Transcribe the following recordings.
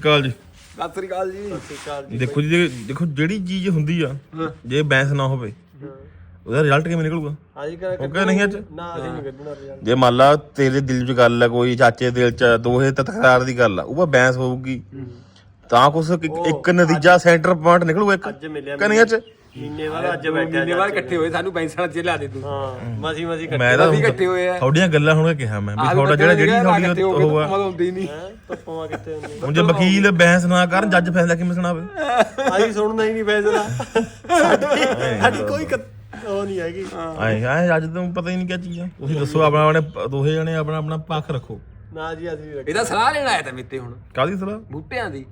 ਕਾਲ ਜੀ। ਸਤਿ ਸ੍ਰੀ ਅਕਾਲ ਜੀ। ਸਤਿ ਸ੍ਰੀ ਅਕਾਲ ਦੇਖੋ ਜੀ ਦੇਖੋ ਜਿਹੜੀ ਚੀਜ਼ ਹੁੰਦੀ ਆ ਜੇ ਬੈਂਸ ਨਾ ਹੋਵੇ ਉਹਦਾ ਰਿਜ਼ਲਟ ਕਿਵੇਂ ਨਿਕਲੂਗਾ? ਹਾਂਜੀ ਗਿਆ ਨਹੀਂ ਅੱਜ? ਨਾ ਅਸੀਂ ਨਹੀਂ ਕੱਢਣਾ ਰਿਜ਼ਲਟ ਜੇ ਮੰਨ ਲਾ ਤੇਰੇ ਦਿਲ 'ਚ ਗੱਲ ਆ ਕੋਈ ਚਾਚੇ ਦਿਲ 'ਚ ਦੋਹੇ ਤਕਰਾਰ ਦੀ ਗੱਲ ਆ ਉਹ ਬੈਂਸ ਹੋਊਗੀ। ਤਾਂ ਕੁਛ ਇੱਕ- ਨਤੀਜਾ ਸੈਂਟਰ ਪੁਆਇੰਟ ਨਿਕਲੂਗਾ ਇੱਕ। ਅੱਜ ਮਿਲਿਆ ਕਨੀਆਂ 'ਚ ਮਹੀਨੇ ਬਾਅਦ ਅੱਜ ਬੈਠਿਆ ਮਹੀਨੇ ਬਾਅਦ ਇਕੱਠੇ ਹੋਏ ਸਾਨੂੰ ਬੈਂਸਣ ਚ ਲਿਆ ਦੇ ਤੂੰ। ਹਾਂ ਮਸੀ ਮਸੀ ਮੈਂ ਤਾਂ ਅਸੀਂ ਇਕੱਠੇ ਹੋਏ ਆ। ਤੁਹਾਡੀਆਂ ਗੱਲਾਂ ਹੁਣ ਕਿਹਾ ਮੈਂ ਵੀ ਤੁਹਾਡਾ ਜਿਹੜਾ ਜਿਹੜੀ ਤੁਹਾਡੀ ਉਹ ਆ। ਮਤਲਬ ਹੁੰਦੀ ਨਹੀਂ ਧੁੱਪਾਂ ਕਿੱਥੇ ਹੁੰਦੀ ਹੁਣ ਜੇ ਵਕੀਲ ਬੈਂਸ ਨਾ ਕਰਨ ਜੱਜ ਫੈਸਲਾ ਕਿਵੇਂ ਸੁਣਾਵੇ? ਅਸੀਂ ਸੁਣਨਾ ਹੀ ਨਹੀਂ ਫੈਸਲਾ। ਸਾਡੀ ਕੋਈ ਉਹ ਨਹੀਂ ਹੈਗੀ। ਆਏ ਆਏ ਅੱਜ ਤੋਂ ਪਤਾ ਹੀ ਨਹੀਂ ਕੀ ਚੀਜ਼ ਆ। ਤੁਸੀਂ ਦੱਸੋ ਆਪਣਾ ਆਪਣੇ ਦੋਹੇ ਜਣੇ ਆਪਣਾ ਆਪਣਾ ਪੱਖ ਰੱਖੋ। ਨਾ ਜੀ ਅਸੀਂ ਰੱਖ। ਇਹਦਾ ਸਲਾਹ ਲੈਣ ਆਇਆ ਤਾਂ ਮੇਤੇ ਹੁਣ। ਕਾਦੀ ਸਲਾਹ? ਬੂਟਿਆਂ ਦੀ।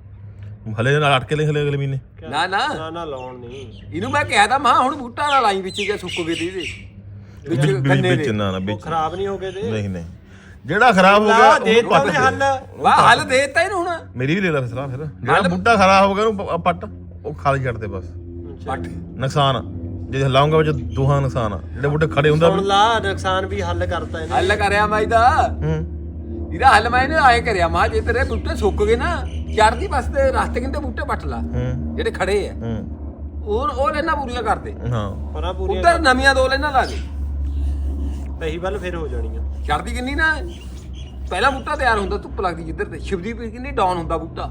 ਹਲੇ ਨਾਲ ਅਟਕੇ ਲੈ ਹਲੇ ਅਗਲੇ ਮਹੀਨੇ। ਨਾ ਨਾ। ਨਾ ਨਾ ਲਾਉਣ ਨਹੀਂ। ਇਹਨੂੰ ਮੈਂ ਕਿਹਾ ਤਾਂ ਮਾਂ ਹੁਣ ਬੂਟਾ ਨਾ ਲਾਈ ਵਿੱਚ ਜੇ ਸੁੱਕ ਗਏ ਤੇ ਇਹਦੇ ਵਿੱਚ ਵਿੱਚ ਗੰਨੇ ਵਿੱਚ ਦੇ। ਨਾ ਨਾ ਉਹ ਵਿੱਚ ਖਰਾਬ ਨਹੀਂ ਹੋ ਗਏ ਤੇ। ਨਹੀਂ ਨਹੀਂ। ਜਿਹੜਾ ਖਰਾਬ ਹੋ ਗਿਆ ਦੇ ਪੱਟ। ਹੱਲ। ਵਾਹ ਹੱਲ ਦੇ ਦਿੱਤਾ ਇਹਨੂੰ ਹੁਣ। ਮੇਰੀ ਵੀ ਲੈ ਲੈ ਸਲਾਹ ਫਿਰ। ਜਿਹੜਾ ਬੂਟਾ ਖਰਾਬ ਹੋ ਗਿਆ ਉਹਨੂੰ ਪੱਟ ਉਹ ਖਾਲੀ ਛੱਡ ਦੇ ਬਸ। ਪੱਟ। ਨੁਕਸਾਨ। ਜੇ ਲਾਉਂਗਾ ਵਿੱਚ ਦੋਹਾਂ ਨੁਕਸਾਨ। ਆ ਜਿਹੜੇ ਬੂਟੇ ਖੜੇ ਹੁੰਦਾ ਹੁਣ ਲਾ ਨੁਕਸਾਨ ਵੀ ਹੱਲ ਕਰਤਾ ਇਹਨੇ। ਹੱਲ ਕਰਿਆ ਮੈਂ ਇਹਦਾ ਹੂੰ। ਇਹਦਾ ਹੱਲ ਮੈਂ ਇਹਨੇ ਆਏ ਕਰਿਆ ਮਾਂ ਜੇ ਤੇਰੇ ਬੂਟੇ ਸੁੱਕ ਗਏ ਨਾ ਚੜਦੀ ਬਸਤੇ ਰਸਤੇ ਕਿੰਦੇ ਬੂਟੇ ਪੱਟ ਲਾ ਹੂੰ। ਜਿਹੜੇ ਖੜੇ ਆ। ਹੂੰ। ਉਹ ਉਹ ਲੈਣਾ ਪੂਰੀਆਂ ਕਰਦੇ। ਹਾਂ। ਪਰਾਂ ਪੂਰੀਆਂ ਉਧਰ ਨਵੀਆਂ ਦੋ ਲੈਣਾ ਲਾ ਦੇ ਪਹੀ ਵੱਲ ਫਿਰ ਹੋ ਜਾਣੀਆਂ। ਚੜਦੀ ਕਿੰਨੀ ਨਾ ਪਹਿਲਾ ਬੂਟਾ ਤਿਆਰ ਹੁੰਦਾ ਧੁੱਪ ਲੱਗਦੀ ਜਿੱਧਰ ਤੇ। ਸ਼ਿਵਦੀ ਪੀ ਕਿੰਨੀ ਡਾਊਨ ਹੁੰਦਾ ਬੂਟਾ।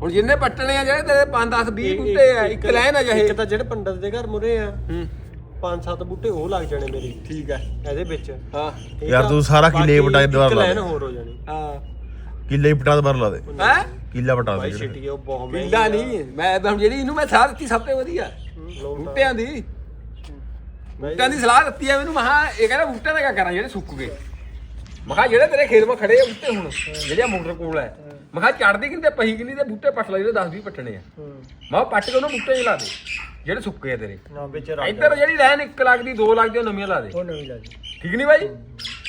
ਹੁਣ ਜਿੰਨੇ ਪੱਟਣੇ ਆ ਜਿਹੜੇ ਤੇਰੇ 5 10 20 ਬੂਟੇ ਆ ਇੱਕ ਲਾਈਨ ਆ ਇੱਕ ਜਹੇ ਤਾਂ ਜਿਹੜੇ ਪੰਡਤ ਦੇ ਘਰ ਮੁਰੇ ਆ ਹੂੰ। ਪੰਜ ਸੱਤ ਬੂਟੇ ਉਹ ਲੱਗ ਜਾਣੇ ਮੇਰੇ। ਠੀਕ ਹੈ। ਇਹਦੇ ਵਿੱਚ। ਹਾਂ। ਠੀਕ ਯਾਰ ਆ? ਤੂੰ ਸਾਰਾ ਕਿੱਲੇ ਬਾਕੀ ਪਟਾ ਦੁਬਾਰਾ ਇੱਕ ਲਾ ਲਾਈਨ ਦੇ ਹੋਰ ਹੋ ਜਾਣੀ। ਹਾਂ। ਕਿੱਲੇ ਹੀ ਪਟਾ ਦੁਬਾਰਾ ਲਾ ਦੇ। ਹੈ? ਕਿੱਲਾ ਪਟਾ ਦੇ ਜਿਹੜੇ। ਛਿੱਟੀ ਉਹ ਬਹੁਤ ਮਹਿੰਗੀ ਪਿੰਡਾ ਨਹੀਂ। ਮੈਂ ਤਾਂ ਹੁਣ ਜਿਹੜੀ ਇਹਨੂੰ ਮੈਂ ਸਾਹ ਦਿੱਤੀ ਸਭ ਤੋਂ ਵਧੀਆ। ਬੂਟਿਆਂ ਦੀ। ਬੂਟਿਆਂ ਦੀ ਸਲਾਹ ਦਿੱਤੀ ਆ ਮੈਨੂੰ ਮਹਾ ਇਹ ਕਹਿੰਦਾ ਬੂਟਿਆਂ ਦਾ ਕੀ ਕਰਾਂ ਜਿਹੜੇ ਸੁੱਕ ਗਏ। ਮਹਾ ਜਿਹੜੇ ਤੇਰੇ ਖੇਤ 'ਮਾ ਖੜੇ ਆ ਬੂਟੇ ਹੁਣ ਜਿਹੜੇ ਮੋਟਰ ਕੋਲ ਹੈ ਮਹਾ ਚੜਦੀ ਕਿੰਨੇ ਪਹੀ ਕਿੰਨੀ ਤੇ ਬੂਟੇ ਪੱਟ ਲੈ ਜਿਹੜੇ 10 20 ਪੱਟਣੇ ਆ। ਮਹਾ ਪੱਟ ਕੇ ਉਹਨਾਂ ਬੂਟੇ 'ਚ ਲਾ ਦੇ ਜਿਹੜੇ ਸੁੱਕੇ ਆ ਤੇਰੇ। ਨਾ ਵਿੱਚ ਰੱਖ ਇੱਧਰ ਜਿਹੜੀ ਲਾਈਨ 1 ਲੱਖ ਦੀ 2 ਲੱਖ ਦੀ ਉਹ ਨਵੀਆਂ ਲਾ ਦੇ। ਉਹ ਨਵੀਂ ਲੱਗ ਠੀਕ ਨਹੀਂ ਬਾਈ?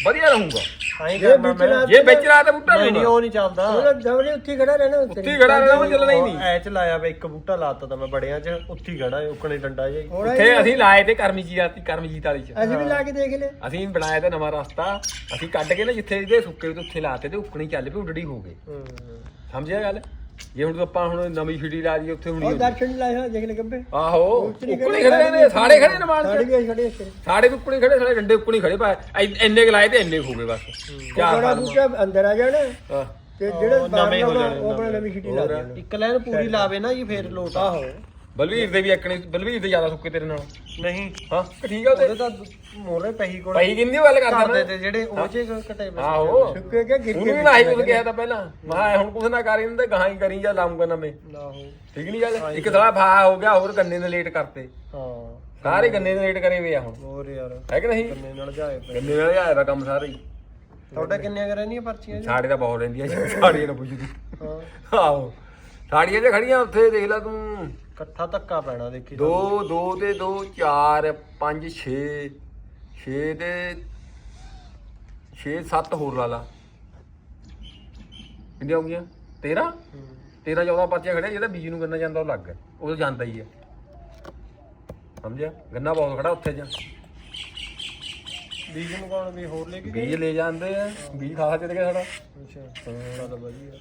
ਵਧੀਆ ਰਹੂਗਾ। ਆਈ ਕਰਨਾ ਮੈਂ। ਜੇ ਵਿੱਚ ਰਾਤ ਤੇ ਬੂਟਾ ਨਹੀਂ ਨਹੀਂ ਉਹ ਨਹੀਂ ਚੱਲਦਾ। ਉਹ ਦਵੜੇ ਉੱਥੇ ਖੜਾ ਰਹਿਣਾ ਉੱਥੇ ਉੱਥੇ ਹੀ ਖੜਾ ਰਹਿਣਾ ਮੈਂ ਚੱਲਣਾ ਹੀ ਨਹੀਂ। ਐ ਚ ਲਾਇਆ ਵੇ ਇੱਕ ਬੂਟਾ ਲਾਤਾ ਤਾਂ ਮੈਂ ਬੜਿਆਂ ਚ ਉੱਥੇ ਹੀ ਖੜਾ ਉਕਣੇ ਡੰਡਾ ਜਿਹਾ ਹੀ। ਹੋਣਾ ਉੱਥੇ ਅਸੀਂ ਲਾਏ ਤੇ ਕਰਮਜੀਤ ਆਤੀ ਕਰਮਜੀਤ ਵਾਲੀ ਚ। ਅਸੀਂ ਵੀ ਲਾ ਕੇ ਦੇਖ ਲੈ ਅਸੀਂ ਬਣਾਇਆ ਤੇ ਨਵਾਂ ਰਸਤਾ। ਅਸੀਂ ਕੱਢ ਕੇ ਨਾ ਜਿੱਥੇ ਇਹਦੇ ਸੁੱਕੇ ਤੇ ਉੱਥੇ ਲਾਤੇ ਤੇ ਉੱਕਣੀ ਚੱਲ ਪਈ ਉੱਡੜੀ ਹੋ ਗਏ ਹੂੰ। ਸਮਝਿਆ ਗੱਲ? ਜੇ ਹੁਣ ਆਪਾਂ ਹੁਣ ਨਵੀਂ ਛਿੜੀ ਲਾ ਦੀ ਉੱਥੇ ਉਹ ਹੁਣੀ ਦਰਸ਼ਨ ਲਾਇਆ ਹੋਇਆ, ਦੇਖ ਲੈ ਗੱਬੇ ਆਹੋ ਉੱਕਣੀ ਖੜੇ ਨੇ ਸਾਰੇ ਖੜੇ ਨੇ ਮਾਨ ਸਾੜੀ ਵੀ ਖੜੇ ਇੱਥੇ। ਸਾਡੇ ਵੀ ਉੱਕਣੀ ਖੜੇ ਸਾਡੇ ਡੰਡੇ ਉੱਕਣੀ ਖੜੇ ਪਾ ਇੰਨੇ ਕੁ ਲਾਏ ਤੇ ਇੰਨੇ ਗਏ ਬਸ। ਚਾਰ ਬੜਾ। ਬੂਟਾ ਅੰਦਰ ਆ ਜਾਣਾ ਹਾਂ। ਤੇ ਜਿਹੜੇ ਬਾਹਰ ਨਵੇਂ ਹੋ ਲਾਉਣਾ ਜਾਣੇ, ਉਹ ਆਪਣਾ ਨਵੀਂ ਛਿੱਟੀ ਲਾ ਦੇਣਾ ਇੱਕ ਲਾਈਨ ਪੂਰੀ ਲਾਵੇ ਨਾ ਜੀ ਫੇਰ ਲੋਟ ਆਹੋ। ਬਲਵੀਰ ਦੇ ਵੀ ਇੱਕਣੀ ਬਲਵੀਰ ਦੇ ਜ਼ਿਆਦਾ ਸੁੱਕੇ ਤੇਰੇ ਨਾਲ। ਨਹੀਂ। ਹਾਂ ਕਿ ਠੀਕ ਆ ਉਹਦੇ ਉਹਦੇ ਤਾਂ ਮੋਰੇ ਪਹੀ ਕੋਲ। ਪਈ ਕਿੰਨੀ ਗੱਲ ਕਰਦਾ ਤੇ ਜਿਹੜੇ ਉਹ ਚ ਕਟੇ ਵੇ ਆਹੋ। ਸੁੱਕੇ ਕੇ ਗਿਰ ਉਹਨੂੰ ਵੀ ਨਾ ਹੀ ਕੁਝ ਕਿਹਾ ਤਾਂ ਪਹਿਲਾਂ। ਮੈਂ ਹੁਣ ਕੁਛ ਨਾ ਕਰੀ ਤੇ ਗਾਹਾਂ ਹੀ ਕਰੀ ਜਾਂ ਲਾਉਂਗਾ ਨਵੇਂ। ਆਹੋ ਠੀਕ ਨਹੀਂ ਗੱਲ? ਇੱਕ ਸਾਲਾ ਫਾ ਹੋ ਗਿਆ ਹੋਰ ਗੰਨੇ ਨੇ ਲੇਟ ਕਰਤੇ। ਹਾਂ। ਸਾਰੇ ਗੰਨੇ ਨੇ ਲੇਟ ਕਰੇ ਵੇ ਆ ਹੁਣ। ਹੋਰ ਯਾਰ। ਹੈ ਕਿ ਨਹੀਂ? ਕੰਨੇ ਨਾਲ ਜਾਏ ਪਏ। ਗੰਨੇ ਨਾਲ ਆਇਆ ਦਾ ਕੰਮ ਸਾਰੇ ਹੀ। ਤੁਹਾਡਾ ਕਿੰਨੀਆਂ ਕਰਨੀਆਂ ਪਰਚੀਆਂ ਜੀ? ਸਾੜੇ ਤਾਂ ਬਹੁਤ ਰਹਿੰਦੀਆਂ ਸਾੜੀਆਂ ਨਾ ਪੁੱਛਦੀ ਹਾਂ। ਆਹੋ। ਸਾੜੀਆਂ ਜੇ ਖੜੀਆਂ ਉੱਥੇ ਦੇਖ ਲੈ ਤੂੰ। ਇਕੱਠਾ ਧੱਕਾ ਪੈਣਾ ਦੇਖੀ 2 2 ਤੇ 2 4 5 6 6 ਤੇ 6 7 ਹੋਰ ਲਾ ਲਾ। ਕਿੰਨੀਆਂ ਹੋ ਗਈਆਂ? 13 13 14 ਪਰਚੀਆਂ ਖੜਿਆ ਜਿਹੜਾ ਬੀਜ ਨੂੰ ਗੰਨਾ ਜਾਂਦਾ ਉਹ ਲੱਗ ਗਿਆ। ਉਹ ਜਾਂਦਾ ਹੀ ਹੈ ਸਮਝਿਆ? ਗੰਨਾ ਬਹੁਤ ਖੜਾ ਉੱਥੇ ਜਾਂ। ਬੀਜ ਨੂੰ ਕੌਣ ਵੀ ਹੋਰ ਲੈ ਕੇ ਗਏ? ਬੀਜ ਲੈ ਜਾਂਦੇ ਆ। ਬੀਜ ਖਾ ਚੱਲ ਗਿਆ ਸਾਡਾ ਅੱਛਾ ਚੱਲ ਵਧੀਆ।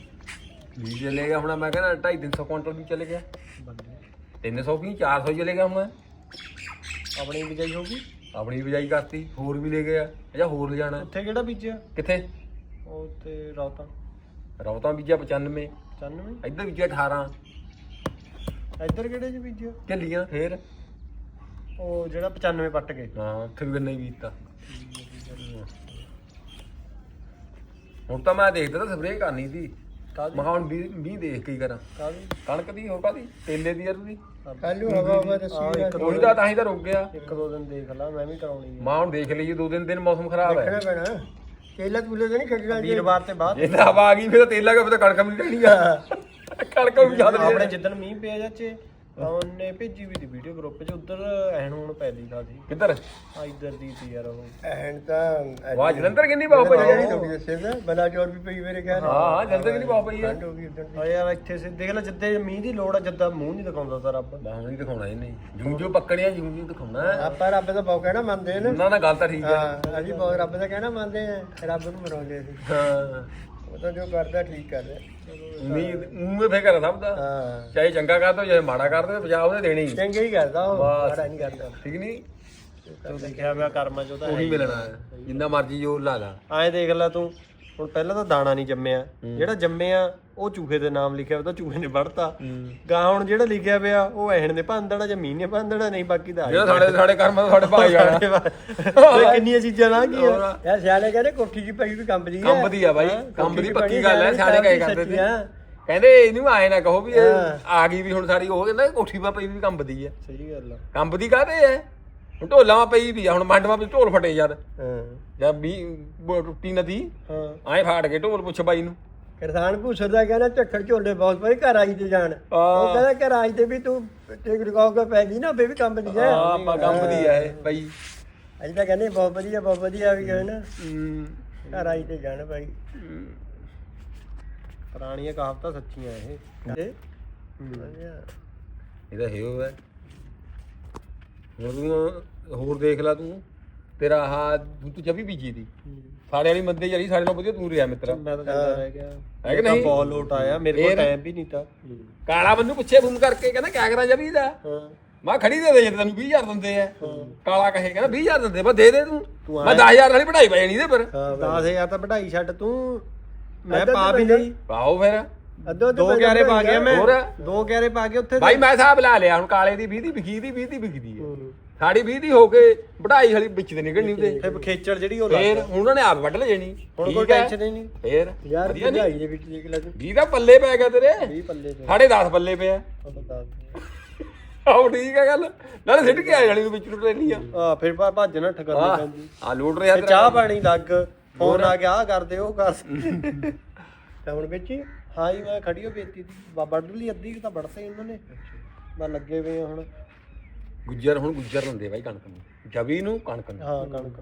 ਬੀਜ ਚਲੇ ਗਿਆ। ਹੁਣ ਮੈਂ ਕਹਿੰਦਾ 2.5 300 ਕੁਇੰਟਲ ਵੀ ਚਲੇ ਗਿਆ। ਬੰਦੇ 300 ਕੀ 400 ਹੀ ਚਲੇ ਗਿਆ ਹੁਣ। ਆਪਣੀ ਬਿਜਾਈ ਹੋਗੀ ਆਪਣੀ ਬਿਜਾਈ ਕਰਤੀ ਹੋਰ ਵੀ ਲੈ ਗਿਆ ਜਾਂ ਹੋਰ ਲੈ ਜਾਣਾ। ਉੱਥੇ ਕਿਹੜਾ ਬੀਜਿਆ? ਕਿੱਥੇ? ਉਹ ਤੇ ਰਾਤਾਂ। ਰੌਤਾਂ ਬੀਜਿਆ 95 95 ਇੱਧਰ ਬੀਜਿਆ 18 ਇੱਧਰ ਕਿਹੜੇ ਚ ਬੀਜਿਆ? ਝੱਲੀਆਂ ਫੇਰ? ਉਹ ਜਿਹੜਾ 95 ਪੱਟ ਗਏ ਹਾਂ ਉੱਥੇ ਵੀ ਗੰਨਾ ਹੀ ਬੀਜਤਾ। ਹੁਣ ਤਾਂ ਮੈਂ ਦੇਖਦਾ ਤਾਂ ਸਪਰੇਅ ਕਰਨੀ ਸੀ। ਮੈਂ ਹੁਣ 20 ਦੇਖ ਕੇ ਹੀ ਕਰਾਂ। ਕਾਹਦੀ? ਕਣਕ ਦੀ ਹੋ ਕਾਦੀ ਤੇਲੇ ਦੀ ਯਾਰ ਦੀ ਕੱਲੂ ਹਵਾ ਹਵਾ ਤੇ ਹਾਂ, ਇੱਕ ਉਹੀ ਤਾਂ ਤਾਂ ਹੀ ਤਾਂ ਰੁਕ ਗਿਆ। ਇੱਕ ਦੋ ਦਿਨ ਦੇਖ ਲਾ ਮੈਂ ਵੀ ਕਰਾਉਣੀ ਹੈ ਮੈਂ ਹੁਣ ਦੇਖ ਲਈਏ ਦੋ ਦਿਨ ਦਿਨ ਮੌਸਮ ਖਰਾਬ ਹੈ। ਦੇਖਣਾ ਪੈਣਾ। ਕੇਲਾ ਤੁਲੇ ਤੇ ਨਹੀਂ ਖੱਟਣਾ ਜੀ ਵੀਰਵਾਰ ਤੇ ਬਾਅਦ। ਜੇ ਤਾਂ ਹਵਾ ਆ ਗਈ ਫਿਰ ਤੇਲਾ ਗਿਆ ਫਿਰ ਕਣਕ ਵੀ ਨਹੀਂ ਆ। ਕਣਕ ਵੀ ਜ਼ਿਆਦਾ ਨਹੀਂ ਆਪਣੇ ਜਿੱਦਣ ਮੀਂਹ ਪਿਆ ਚਾਚੇ ਤਾਂ ਉਹਨੇ ਭੇਜੀ ਵੀ ਦੀ ਵੀਡੀਓ ਗਰੁੱਪ 'ਚ ਉਧਰ ਐਨ ਹੁਣ ਪੈ ਲਈ ਖਾਦੀ ਕਿੱਧਰ? ਆ ਇੱਧਰ ਦੀ ਸੀ ਯਾਰ ਉਹ। ਐਨ ਤਾਂ ਵਾਹ ਜਲੰਧਰ ਕਿੰਨੀ ਬਾਹ ਪਈ ਜਿਹੜੀ ਹੈ ਤੁਹਾਡੀ ਦੱਸੇ ਦਾ ਬਲਾ ਚੋਰ ਵੀ ਪਈ ਮੇਰੇ ਖਿਆਲ ਹਾਂ ਹਾਂ ਜਲੰਧਰ ਕਿੰਨੀ ਬਾਹ ਪਈ ਹੈ ਠੰਡ ਹੋ ਗਈ ਉਦੋਂ ਆ ਯਾਰ ਇੱਥੇ ਸੇ ਦੇਖ ਲੈ ਜਿੱਦੇ ਮੀਂਹ ਦੀ ਲੋੜ ਆ ਜਿੱਦਾਂ ਮੂੰਹ ਨਹੀਂ ਦਿਖਾਉਂਦਾ ਤਾਂ ਰੱਬ। ਬਾਹ ਨਹੀਂ ਦਿਖਾਉਣਾ ਇਹਨੇ। ਜੂ ਜੋ ਪੱਕਣੀਆਂ ਜੂ ਜੂ ਦਿਖਾਉਣਾ। ਆਪਾਂ ਰੱਬ ਦਾ ਬਹੁਤ ਕਹਿਣਾ ਮੰਨਦੇ ਨੇ। ਉਹਨਾਂ ਨਾਲ ਗੱਲ ਤਾਂ ਠੀਕ ਹੈ ਹਾਂ ਅਸੀਂ ਬਹੁਤ ਰੱਬ ਦਾ ਕਹਿਣਾ ਮੰਨਦੇ ਆ। ਰੱਬ ਨੂੰ ਮਰਾਉਂਦੇ ਅਸੀਂ। ਹਾਂ। ਉਹ ਤਾਂ ਜੋ ਕਰਦਾ ਠੀਕ ਕਰ ਰਿਹਾ ਉਮੀਦ ਉਮੀਦ ਫੇਰ ਕਰ ਸਭ ਦਾ। ਹਾਂ। ਚਾਹੇ ਚੰਗਾ ਕਰ ਦੋ ਚਾਹੇ ਮਾੜਾ ਕਰ ਦੋ ਪੰਜਾਬ ਉਹਨੇ ਦੇਣੀ। ਚੰਗੇ ਹੀ ਕਰਦਾ ਉਹ ਬਸ। ਮਾੜਾ ਨਹੀਂ ਕਰਦਾ। ਠੀਕ ਨਹੀਂ? ਤੂੰ ਦੇਖਿਆ ਹੋਇਆ ਕਰਮਾਂ ਚ ਉਹਦਾ ਉਹੀ ਮਿਲਣਾ ਹੈ। ਜਿੰਨਾ ਮਰਜ਼ੀ ਜੋਰ ਲਾ ਲਾ। ਐਂ ਦੇਖ ਲੈ ਤੂੰ। ਹੁਣ ਪਹਿਲਾਂ ਤਾਂ ਦਾਣਾ ਨਹੀਂ ਜੰਮਿਆ। ਜਿਹੜਾ ਜੰਮਿਆ ਉਹ ਚੂਹੇ ਦੇ ਨਾਮ ਲਿਖਿਆ ਉਹਦਾ ਚੂਹੇ ਨੇ ਵੜਤਾ। ਗਾਂ ਹੁਣ ਜਿਹੜਾ ਲਿਖਿਆ ਪਿਆ ਉਹ ਐਹਣ ਨੇ ਭੰਦਣਾ ਜਾਂ ਮੀਂਹ ਨੇ ਭੰਦਣਾ ਨਹੀਂ ਬਾਕੀ ਦਾ ਜਿਹੜਾ ਸਾਡੇ ਸਾਡੇ ਕਰਮਾਂ ਦਾ ਸਾਡੇ ਭਾਈ ਜਾਣਾ ਓਏ ਕਿੰਨੀਆਂ ਚੀਜ਼ਾਂ ਨਾ ਕੀ। ਯਾਰ ਸਿਆਣੇ ਕਹਿੰਦੇ ਕੋਠੀ ਦੀ ਪਈ ਵੀ ਕੰਬ ਦੀ ਕੰਮ ਦੀ ਆ ਬਾਈ ਦੀ ਦੀ ਪੱਕੀ ਗੱਲ ਹੈ ਸਾਰੀ ਸਾਰੇ ਕਹੇ ਕਰਦੇ ਤੇ ਆ। ਕਹਿੰਦੇ ਇਹਨੂੰ ਆਏ ਨਾ ਕਹੋ ਵੀ। ਆ ਗਈ ਵੀ ਹੁਣ ਸਾਡੀ ਉਹ ਕਹਿੰਦਾ ਕੋਠੀ ਪਾ ਪਈ ਵੀ ਕੰਬਦੀ ਹੈ ਸਹੀ ਗੱਲ ਆ। ਕੰਬਦੀ ਕਾਹਦੇ ਹੈ ਹੁਣ ਢੋਲਾਂ ਮਾ ਪਈ ਵੀ ਆ ਹੁਣ ਮੰਡਵਾ ਵਿੱਚ ਢੋਲ ਫਟੇ ਯਾਰ। ਹਾਂ। ਜਾਂ ਵੀ ਬ- ਟੁੱਟੀ ਨਦੀ ਹਾਂ। ਐਂ ਫਾੜ ਕੇ ਢੋਲ ਪੁੱਛ ਬਾਈ ਨੂੰ। ਕਿਸਾਨ ਭੂਸਰ ਦਾ ਕਹਿੰਦਾ ਝੱਖੜ ਝੋਲੇ ਬਹੁਤ ਪਈ ਘਰ ਆਈ ਤੇ ਜਾਣ। ਉਹ ਕਹਿੰਦਾ ਘਰ ਆਈ ਤੇ ਵੀ ਤੂੰ ਟਿਕ ਟਿਕਾਉ ਕੇ ਪੈ ਗਈ ਨਾ ਬੇਬੀ ਕੰਮ ਨਹੀਂ ਹੈ। ਆ ਆਪਾਂ ਕੰਬਦੀ ਆ ਇਹ ਬਾਈ। ਅਸੀਂ ਤਾਂ ਕਹਿੰਦੇ ਬਹੁਤ ਵਧੀਆ ਬਹੁਤ ਵਧੀਆ ਵੀ ਹੈ ਨਾ। ਹਮ, ਘਰ ਆਈ ਤੇ ਜਾਣ ਭਾਈ ਹਮ। ਪੁਰਾਣੀਆਂ ਕਹਾਵਤਾਂ ਸੱਚੀਆਂ ਇਹ। ਤੇ ਵਧੀਆ। ਇਹਦਾ ਹੈ। ਉਹ ਹੈ ਹੁਣ ਤੂੰ ਹੋਰ ਦੇਖ ਲੈ ਤੂੰ। ਤੇਰਾ ਆਹ ਤੂੰ ਜਵੀ ਬੀਜੀ ਦੀ। ਸਾਡੇ ਵਾਲੀ ਮੰਦੇ ਜਰੀ ਸਾਡੇ ਨਾਲ ਵਧੀਆ ਤੂੰ ਰਿਹਾ ਮਿੱਤਰ। ਮੈਂ ਤਾਂ ਚੰਗਾ ਰਹਿ ਗਿਆ। ਹੈ ਕਿ ਨਹੀਂ? ਬਾਲ ਲੋਟ ਆਇਆ ਮੇਰੇ ਕੋਲ? ਟਾਈਮ ਵੀ ਨਹੀਂ ਤਾਂ। ਕਾਲਾ ਮੈਨੂੰ ਪੁੱਛੇ ਫੋਨ ਕਰਕੇ ਕਹਿੰਦਾ ਕਿਆ ਕਰਾਂ ਜਵੀ ਦਾ? ਹਾਂ। ਮੈਂ ਖੜੀ ਦੇ ਦੇ ਜੇ ਤੈਨੂੰ 20000 ਦਿੰਦੇ ਆ। ਕਾਲਾ ਕਹੇ ਕਹਿੰਦਾ 20000 ਦਿੰਦੇ ਮੈਂ ਦੇ ਦੇ ਤੂੰ। ਤੂੰ ਮੈਂ 10000 ਵਾਲੀ ਪੜਾਈ ਪੈ ਜਾਣੀ ਦੇ ਪਰ। ਹਾਂ ਭਾਈ 10000 ਤਾਂ ਵਧਾਈ ਛੱਡ ਤੂੰ। ਮੈਂ ਪਾ ਤਾਂ ਵੀ। ਨਹੀਂ ਪਾਓ ਫਿਰ। ਅੱਧੋ ਦੋ ਕਿਆਰੇ ਪਾ ਗਿਆ ਮੈਂ। ਹੋਰ? ਦੋ ਕਿਆਰੇ ਪਾ ਕੇ ਉੱਥੇ ਬਾਈ ਮੈਂ ਹਿਸਾਬ ਲਾ ਲਿਆ ਹੁਣ ਕਾਲੇ ਦੀ 20 ਦੀ ਵਿਕੀ ਦੀ 20 ਦੀ ਵਿਕਦੀ ਹੈ। ਸਾਡੀ 20 ਦੀ ਹੋ ਕੇ ਵਢਾਈ ਵਾਲੀ ਵਿੱਚ ਤੇ ਨਿਕਲਣੀ ਉਹਦੇ ਫਿਰ ਖੇਚਲ ਜਿਹੜੀ ਉਹ ਫੇਰ ਲੱਗ ਹੁਣ ਉਹਨਾਂ ਨੇ ਆਪ ਵੱਢ ਲੈ ਜਾਣੀ। ਹੁਣ ਕੋਈ? ਟੈਨਸ਼ਨ ਹੀ ਨਹੀਂ। ਫੇਰ ਯਾਰ ਵਧੀਆ ਨਹੀਂ ਵਧਾਈ ਦੇ ਵਿੱਚ ਦੇਖ ਲੈ ਤੂੰ। 20 ਦਾ ਪੱਲੇ ਪੈ ਗਿਆ ਤੇਰੇ। 20 ਪੱਲੇ ਤੇ ਸਾਢੇ 10 ਪੱਲੇ ਪਿਆ ਦੇ। ਆਹ ਠੀਕ ਹੈ ਗੱਲ। ਨਾਲੇ ਸਿੱਟ ਕੇ ਆ ਜਾਣੀ ਤੂੰ ਵਿੱਚ ਨੂੰ ਟ੍ਰੇਨੀ ਆ। ਆ ਫਿਰ ਭਾ- ਭੱਜ ਨਾ ਠਕਰਨੀ ਆਹ ਪੈਂਦੀ। ਆ ਲੋਡ ਰਿਹਾ ਤੇ ਤੇਰਾ। ਚਾਹ ਪਾਣੀ ਲੱਗ। ਫੋਨ ਆ ਗਿਆ ਆ ਕਰਦੇ ਉਹ ਕਰ। ਤਾਂ ਹੁਣ ਵਿੱਚ ਹੀ। ਹਾਂ ਜੀ ਮੈਂ ਖੜੀ ਹੋ ਬੇਤੀ ਦੀ। ਵੱਢ ਲਈ ਅੱਧੀ ਕੁ ਤਾਂ ਵੜਤੇ ਉਹਨਾਂ ਨੇ। ਮੈਂ ਲੱਗੇ ਵੇ ਹੁਣ। ਗੁੱਜਰ ਹੁਣ ਗੁੱਜਰ ਲੰਦੇ ਬਾਈ ਕਣਕ ਨੂੰ। ਜਵੀ ਨੂੰ ਕਣਕ ਨੂੰ। ਹਾਂ ਕਣਕ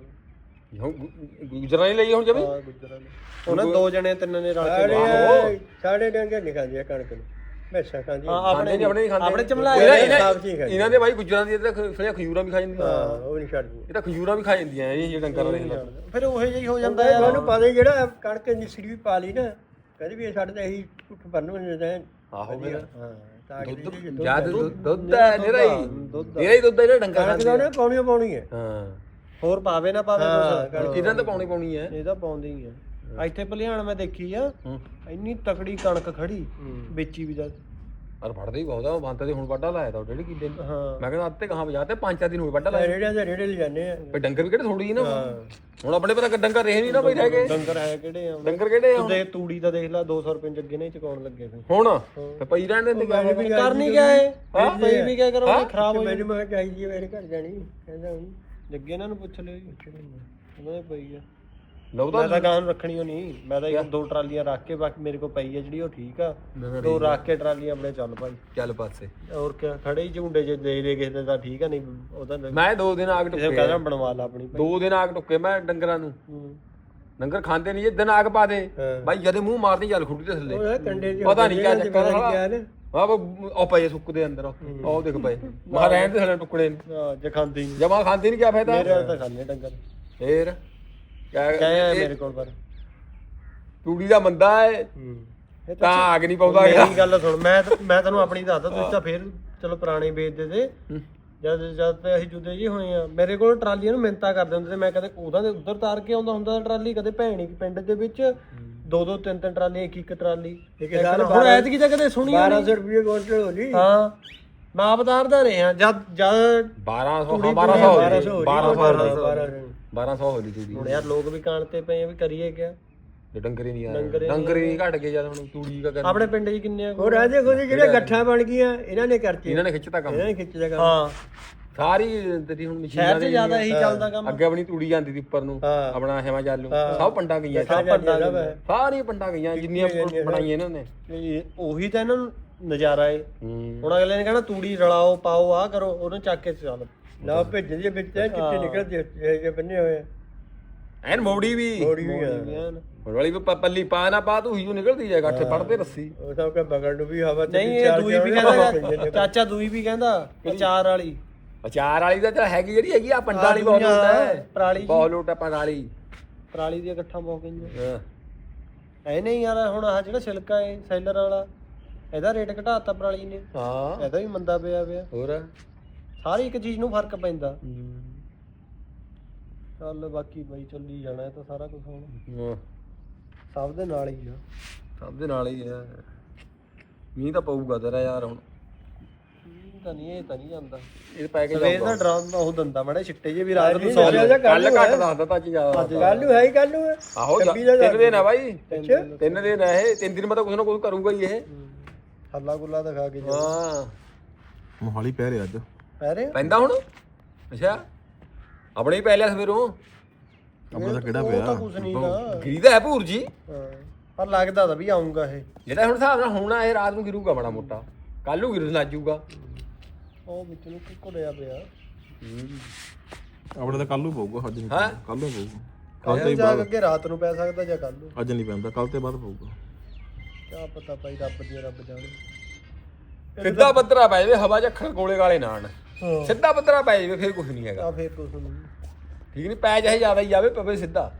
ਹੁਣ ਗੁ- ਗੁੱਜਰਾਂ ਨੇ ਲਈ ਹੁਣ ਜਵੀ? ਹਾਂ ਗੁੱਜਰਾਂ ਨੇ। ਉਹਨਾਂ ਦੋ ਜਣੇ ਤਿੰਨ ਨੇ ਰਲ ਕੇ ਸਾਡੇ ਡੰਗੇ ਨਿਕਾਲਦੇ ਆ ਕਣਕ ਨੂੰ। ਮੈਸਾਂ ਖਾਂਦੀ ਹਾਂ ਖਾਂਦੇ ਆਪਣੇ ਨਹੀਂ ਆਪਣੇ ਨਹੀਂ ਖਾਂਦੇ। ਆਪਣੇ ਚਮਲਾ ਇਹਨਾਂ- ਇਹ ਇਹਨਾਂ- ਸਾਫ਼ ਚੀਜ਼ ਹੈ। ਇਹਨਾਂ ਦੇ ਬਾਈ ਗੁੱਜਰਾਂ ਦੀ ਤਾਂ ਫਿਰ ਖਜੂਰਾਂ ਵੀ ਖਾ ਜਾਂਦੀਆਂ। ਹਾਂ ਉਹ ਨਹੀਂ ਛੱਡਦੀ। ਇਹ ਤਾਂ ਖਜੂਰਾਂ ਵੀ ਖਾ ਜਾਂਦੀਆਂ ਇਹ ਜਿਹੜੇ ਡੰਗਰ ਵਾਲੇ। ਨੇ ਫਿਰ ਉਹ ਜਿਹੀ ਹੋ ਜਾਂਦਾ ਹੁੰਦਾ ਯਾਰ। ਉਹਨੂੰ ਪਤਾ ਹੀ ਜਿਹੜਾ ਕਣਕ ਪਾ ਲਈ ਨਾ ਕਹਿੰਦੀ ਵੀ ਇਹ ਸਾਡੇ ਤਾਂ ਇਹੀ ਕੁੱਟ ਬੰਨ ਹੈ ਆਹੋ ਹਾਂ ਤਾਂ ਕਿ ਦੁੱਧ ਜ਼ਿਆਦਾ ਦੁੱਧ ਹੈ। ਨਿਹਰਾ ਹੀ ਨਿਹਰਾ ਹੀ ਦੁੱਧ ਹੈ ਜਿਹੜਾ ਡੰਗਰ ਕਣਕ ਦਾ ਖਾਂਦੇ ਉਹਨੇ ਪਾਉਣੀ ਓ ਪਾਉਣੀ ਹੈ। ਹਾਂ। ਹੋਰ ਪਾਵੇ ਨਾ ਪਾਵੇ ਹਾਂ, ਕੁਛ ਇਹਨਾਂ ਤਾਂ ਪਾਉਣੀ। ਪਾਉਣੀ ਹੈ। ਇਹ ਤਾਂ ਪਾਉਂਦੇ ਹੀ ਆ ਇੱਥੇ ਭਲਿਆਣ ਮੈਂ ਦੇਖੀ ਆ ਹੂੰ। ਇੰਨੀ ਤਕੜੀ ਕਣਕ ਖੜੀ ਵੇਚੀ ਵੀ ਜਦ ਪਰ ਫੜਦੇ ਹੀ ਬਹੁਤ ਆ ਬੰਤ ਦੇ ਹੁਣ ਵੱਡਾ ਲਾਇਆ ਤਾਂ ਡੇਢ ਕਿੱਲੇ ਨੂੰ। ਹਾਂ। ਮੈਂ ਕਹਿੰਦਾ ਅੱਤੇ ਕਹਾਂ ਵਜਾ ਤੇ ਪੰਜ ਚਾਰ ਦਿਨ ਹੋਏ ਵੱਡਾ ਲਾਇਆ। ਰੇੜਿਆਂ ਦੇ ਰੇੜੇ ਲੈ ਜਾਂਦੇ ਆ। ਵੀ ਡੰਗਰ ਵੀ ਕਿਹੜੇ ਥੋੜੀ ਨਾ ਹੁਣ? ਆਪਣੇ ਪਰ ਡੰਗਰ ਰਹੇ ਨਹੀਂ ਨਾ ਬਈ ਰਹਿ ਗਏ। ਡੰਗਰ ਹੈ ਕਿਹੜੇ ਆ ਡੰਗਰ ਕਿਹੜੇ ਆ ਤੂੰ ਤੂੜੀ ਦਾ ਦੇਖ ਲੈ 200 ਰੁਪਏ ਜੱਗੇ ਨੇ ਚਕਾਉਣ ਲੱਗੇ ਸੀ ਹੁਣ? ਤੇ ਪਈ ਰਹਿਣ ਦੇ ਕਰ ਨਹੀਂ ਗਿਆ ਇਹ? ਪਈ ਵੀ ਕਿਆ ਕਰੋਗੇ ਖਰਾਬ ਹੋ ਮੈਨੂੰ ਮੈਂ ਕਿਹਾ ਚਾਹੀਦੀ ਹੈ ਮੇਰੇ ਘਰ ਜਾਣੀ। ਕਹਿੰਦਾ ਹੁਣ ਜੱਗੇ ਇਹਨਾਂ ਨੂੰ ਪੁੱਛ ਲਿਓ ਜੀ। ਉਹਨਾਂ ਦੇ ਪਈ ਆ। ਮੈਂ ਤਾਂ ਗਾਂ ਨੂੰ ਰੱਖਣੀ ਨਹੀਂ ਮੈਂ ਤਾਂ ਇੱਕ ਦੋ ਟਰਾਲੀਆਂ ਰੱਖ ਕੇ ਬਾਕੀ ਮੇਰੇ ਕੋਲ ਪਈ ਆ ਜਿਹੜੀ ਉਹ ਠੀਕ ਆ। ਦੋ ਰੱਖ ਕੇ ਟਰਾਲੀਆਂ ਆਪਣੇ ਚੱਲ ਭਾਈ। ਚੱਲ ਪਾਸੇ। ਹੋਰ ਕਿਆ ਖੜੇ ਹੀ ਝੁੰਡੇ ਜੇ ਦੇ ਦੇ ਕਿਸੇ ਦੇ ਠੀਕ ਆ ਨਹੀਂ ਉਹਦਾ ਮੈਂ ਦੋ ਦਿਨ ਆਗ ਟੁੱਕੇ ਕਹਿੰਦਾ ਬਣਵਾ ਲਾ ਆਪਣੀ ਦੋ ਦਿਨ ਆਗ ਟੁੱਕੇ ਮੈਂ ਡੰਗਰਾਂ ਨੂੰ। ਹੂੰ। ਡੰਗਰ ਖਾਂਦੇ ਨਹੀਂ ਜੇ ਦਿਨ ਆਗ ਪਾ ਦੇ। ਹਾਂ। ਬਾਈ ਜਦੇ ਮੂੰਹ ਮਾਰਦੀ ਚੱਲ ਖੁੱਡੀ ਦੇ ਥੱਲੇ। ਇਹ ਪਤਾ ਨਹੀਂ ਕਿਆ ਚੱਕਰ ਆ। ਆ ਉਹ ਪਏ ਸੁੱਕਦੇ ਅੰਦਰ ਉਹ ਦੇਖ ਪਏ। ਮਾ ਰਹਿਣ ਦੇ ਥੱਲੇ ਟੁਕੜੇ। ਨੇ ਹਾਂ ਜੇ ਖਾਂਦੀ ਜਮਾ ਖਾਂਦੇ ਨਹੀਂ ਕਿਆ ਫਾਇਦਾ? ਮੇਰੇ ਤਾਂ ਖਾਂਦੇ ਡੰਗਰ। ਫੇਰ? ਆ ਇਹ ਮੇਰੇ ਕੋਲ ਪਰ। ਤੂੜੀ ਦਾ ਮੰਦਾ ਹੈ। ਇਹ ਤਾਂ ਆਗ ਨਹੀਂ ਪਾਉਂਦਾ ਹੈਗਾ ਮੇਰੀ ਗੱਲ ਸੁਣ ਮੈਂ ਤਾਂ- ਮੈਂ ਤੈਨੂੰ ਆਪਣੀ ਦੱਸਦਾ ਤੁਸੀਂ ਤਾਂ ਫੇਰ ਚਲੋ ਪੁਰਾਣੇ ਵੇਚਦੇ ਤੇ ਜਦ ਜਦ ਤੇ ਅਸੀਂ ਜੁਦੇ ਜੀ ਹੋਏ ਆ। ਮੇਰੇ ਕੋਲ ਟਰਾਲੀਆਂ ਨੂੰ ਮਿੰਤਾ ਕਰਦੇ ਹੁੰਦੇ ਤੇ ਮੈਂ ਕਦੇ ਉਹਦਾ ਦੇ ਉੱਧਰ ਤਾਰ ਕੇ ਆਉਂਦਾ ਹੁੰਦਾ ਟਰਾਲੀ ਕਦੇ ਭੈਣੀ ਪਿੰਡ ਦੇ ਵਿੱਚ। ਦੋ ਦੋ ਤਿੰਨ ਤਿੰਨ ਟਰਾਲੀ ਇੱਕ ਇੱਕ ਟਰਾਲੀ। ਸਾਲ ਹੁਣ ਐਤਕੀ ਤਾਂ ਕਦੇ ਸੁਣੀ ਨਹੀਂ। 1200 ਰੁਪਏ ਕੁਇੰਟਲ ਹੋ ਲਈ ਹਾਂ। ਮੈਂ ਆਪ ਤਾਰਦਾ ਰਿਹਾ। ਜਦ ਜਦ 1200 ਤੂੜੀ ਹਾਂ 1200 ਹੋ 1200 ਗਈ। 1200 1200 1200 ਹੋ ਗਈ ਤੂੜੀ ਹੁਣ ਯਾਰ ਲੋਕ ਵੀ ਕਾਣਤੇ ਪਏ ਆ ਵੀ ਕਰੀਏ ਕਿਆ? ਡੰਗਰ ਨਹੀਂ ਆ ਡੰਗਰ ਹੀ ਡੰਗਰ ਹੀ ਘਟ ਗਏ ਜਦ ਹੁਣ ਤੂੜੀ ਦਾ ਕਰ ਆਪਣੇ ਪਿੰਡ 'ਚ ਕਿੰਨੇ ਆ? ਹੋਰ ਰਾਜੇ ਖੋਦੀ ਜਿਹੜੇ ਗੱਠਾਂ ਬਣ ਗਈਆਂ ਇਹਨਾਂ ਨੇ ਕਰਤੀ ਇਹਨਾਂ ਨੇ ਖਿੱਚਤਾ ਕੰਮ। ਇਹਨਾਂ ਨੇ ਖਿੱਚ ਜਗਾ ਹਾਂ। ਸਾਰੀ ਤੇਰੀ ਹੁਣ ਮਸ਼ੀਨਾਂ ਸ਼ਹਿਰ 'ਚ ਦੇ ਜ਼ਿਆਦਾ ਇਹੀ ਚੱਲਦਾ ਕੰਮ। ਅੱਗੇ ਆਪਣੀ ਤੂੜੀ ਜਾਂਦੀ ਸੀ ਉੱਪਰ ਨੂੰ। ਹਾਂ। ਆਪਣਾ ਹੈਵਾ ਚਾਲੂ ਸਭ ਪੰਡਾਂ ਗਈਆਂ। ਸਭ ਪੰਡਾ ਹੈ ਸਾਰੀਆਂ ਪੰਡਾਂ ਗਈਆਂ ਜਿੰਨੀਆਂ ਬਣਾਈਆਂ ਇਹਨਾਂ ਨੇ। ਇਹ ਉਹੀ ਤਾਂ ਇਹਨਾਂ ਨੂੰ ਨਜ਼ਾਰਾ ਏ। ਹੂੰ। ਹੁਣ ਅਗਲੇ ਨੇ ਕਹਿਣਾ ਤੂੜੀ ਰਲਾਓ ਪਾਓ ਆ ਕਰੋ ਉਹਨੂੰ ਚੱਕ ਕੇ ਚੱਲ। ਨਾ ਭੇਜਣ ਦੇ ਵਿੱਚ ਇਹ ਚਿੱਟੇ ਨਿਕਲਦੇ ਬੰਨੇ ਹੋਏ ਆ। ਐਨ ਮੋੜੀ ਵੀ। ਥੋੜੀ ਵੀ ਆ। ਹੁਣ ਵਾਲੀ ਵੀ ਪ- ਪੱਲੀ ਪਾ ਨਾ ਪਾ ਤੂੰ ਹੀ ਨਿਕਲਦੀ ਜਾਏ ਗੱਠੇ ਫੜਦੇ ਰੱਸੀ। ਉਹ ਸਭ ਕੇ ਬਗੜ ਨੂੰ ਵੀ ਹਵਾ ਤੇ ਨਹੀਂ ਇਹ ਦੂਈ ਵੀ ਕਹਿੰਦਾ ਚਾਚਾ ਦੂਈ ਵੀ ਕਹਿੰਦਾ ਅਚਾਰ ਵਾਲੀ। ਅਚਾਰ ਵਾਲੀ ਦਾ ਤਾਂ ਹੈਗੀ ਜਿਹੜੀ ਹੈਗੀ ਆ ਪੰਡਾਂ ਵਾਲੀ ਬਹੁਤ ਲੋਟ ਹੈ। ਪਰਾਲੀ ਬਹੁਤ ਲੋਟ ਹੈ ਪੰਡਾਂ ਵਾਲੀ ਪਰਾਲੀ ਦੀਆਂ ਗੱਠਾਂ ਬਹੁਤ ਗਈਆਂ। ਹਾਂ। ਐ ਨਹੀਂ ਯਾਰ ਹੁਣ ਆਹ ਜਿਹੜਾ ਛਿਲਕਾ ਏ ਸੈਲਰ ਵਾਲਾ ਇਹਦਾ ਰੇਟ ਘਟਾਤਾ ਪਰਾਲੀ ਨੇ। ਹਾਂ। ਇਹਦਾ ਵੀ ਮੰਦਾ ਪਿਆ ਪਿਆ। ਹੋਰ? ਸਾਰੀ ਇੱਕ ਚੀਜ਼ ਨੂੰ ਫ਼ਰਕ ਪੈਂਦਾ। ਚੱਲ ਬਾਕੀ ਬਈ ਚੱਲੀ ਜਾਣਾ ਇਹ ਤਾਂ ਸਾਰਾ ਕੁਝ ਹੁਣ। ਹਾਂ ਸਭ ਦੇ ਨਾਲ ਹੀ ਆ। ਸਭ ਦੇ ਨਾਲ ਹੀ ਹੈ ਮੀਂਹ ਤਾਂ ਪਊਗਾ ਤੇਰਾ ਯਾਰ ਹੁਣ। ਇਹ ਤਾਂ ਨਹੀਂ ਇਹ ਤਾਂ ਨਹੀਂ ਜਾਂਦਾ। ਇਹ ਪੈ ਕੇ ਸਵੇਰ ਦਾ ਡਰਾਮ ਉਹ ਦੰਦਾ ਮੜੇ ਛਿੱਟੇ ਜੇ ਵੀ ਰਾਤ ਨੂੰ ਸੌ ਨਹੀਂ, ਕੱਲ ਘੱਟ ਦੱਸਦਾ ਤਾਂ ਅੱਜ ਜ਼ਿਆਦਾ। ਕੱਲ ਨੂੰ ਹੈ ਹੀ ਕੱਲ ਨੂੰ। ਹੈ। ਆਹੋ ਜਾ- ਛੱਬੀ ਦਾ ਤਿੰਨ ਦਿਨ ਆ ਬਾਈ। ਅੱਛਾ। ਤਿੰਨ ਦਿਨ ਆ ਇਹ। ਤਿੰਨ ਦਿਨ ਮੈਂ ਤਾਂ ਕੁਝ ਨਾ ਕੁਝ ਕਰੂੰਗਾ ਹੀ ਇਹ। ਹੱਲਾ ਗੁੱਲਾ ਦਿਖਾ ਕੇ ਜਾ। ਹਾਂ। ਮੋਹਾਲੀ ਪੈ ਰਿਹਾ ਅੱਜ। ਪੈ ਰਹੇ? ਪੈਂਦਾ ਹੁਣ? ਅੱਛਾ। ਆਪਣੇ ਹੀ ਪੈ ਲਿਆ ਸਵੇਰੋਂ। ਆਪਣਾ ਤਾਂ ਕਿਹੜਾ ਉਹ ਪਿਆ? ਤਾਂ ਕੁਝ ਨਹੀਂ ਨਾ। ਗਿਰੀ ਤਾਂ ਹੈ ਭੂਰ ਜੀ। ਹਾਂ। ਪਰ ਲੱਗਦਾ ਤਾਂ ਵੀ ਆਉਂਗਾ ਇਹ। ਜਿਹੜਾ ਹੁਣ ਹਿਸਾਬ ਨਾਲ ਹੋਣਾ ਇਹ ਰਾਤ ਨੂੰ ਗਿਰੂਗਾ ਬੜਾ ਮੋਟਾ। ਕੱਲ ਨੂੰ ਗਿਰੂ ਲੱਜੂਗਾ ਉਹ ਵਿੱਚ ਨੂੰ ਕੀ ਘੁਲਿਆ ਪਿਆ। ਆਪਣਾ ਤਾਂ ਕੱਲ ਨੂੰ ਪਊਗਾ ਅੱਜ ਨਹੀਂ ਹਾਂ? ਕੱਲ ਨੂੰ ਪਊਗਾ। ਕੱਲ ਨੂੰ ਜਾ ਕੇ ਅੱਗੇ ਰਾਤ ਨੂੰ ਪੈ ਸਕਦਾ ਜਾਂ ਕੱਲ ਨੂੰ? ਅੱਜ ਨਹੀਂ ਪੈਂਦਾ ਕੱਲ ਤੇ ਬਾਅਦ ਪਊਗਾ। ਕਿਆ ਪਤਾ ਭਾਈ ਰੱਬ ਦੀ ਰੱਬ ਜਾਣੇ। ਸਿੱਧਾ ਬੱਦਰਾ ਪੈ ਜਾਵੇ ਹਵਾ 'ਚ ਅੱਖਰ ਗੋਲੇ ਗਾਲੇ ਨਾਣ ਹਾਂ। ਸਿੱਧਾ ਬੱਦਰਾ ਪੈ ਜਾਵੇ ਫਿਰ ਕੁਝ ਨਹੀਂ ਹੈਗਾ। ਆ ਫੇਰ ਕੁਝ ਨਹੀਂ। ਠੀਕ ਨਹੀਂ ਪੈ ਜਾਏ ਜ਼ਿਆਦਾ ਹੀ ਜਾਵੇ ਪਵੇ ਸਿੱਧਾ।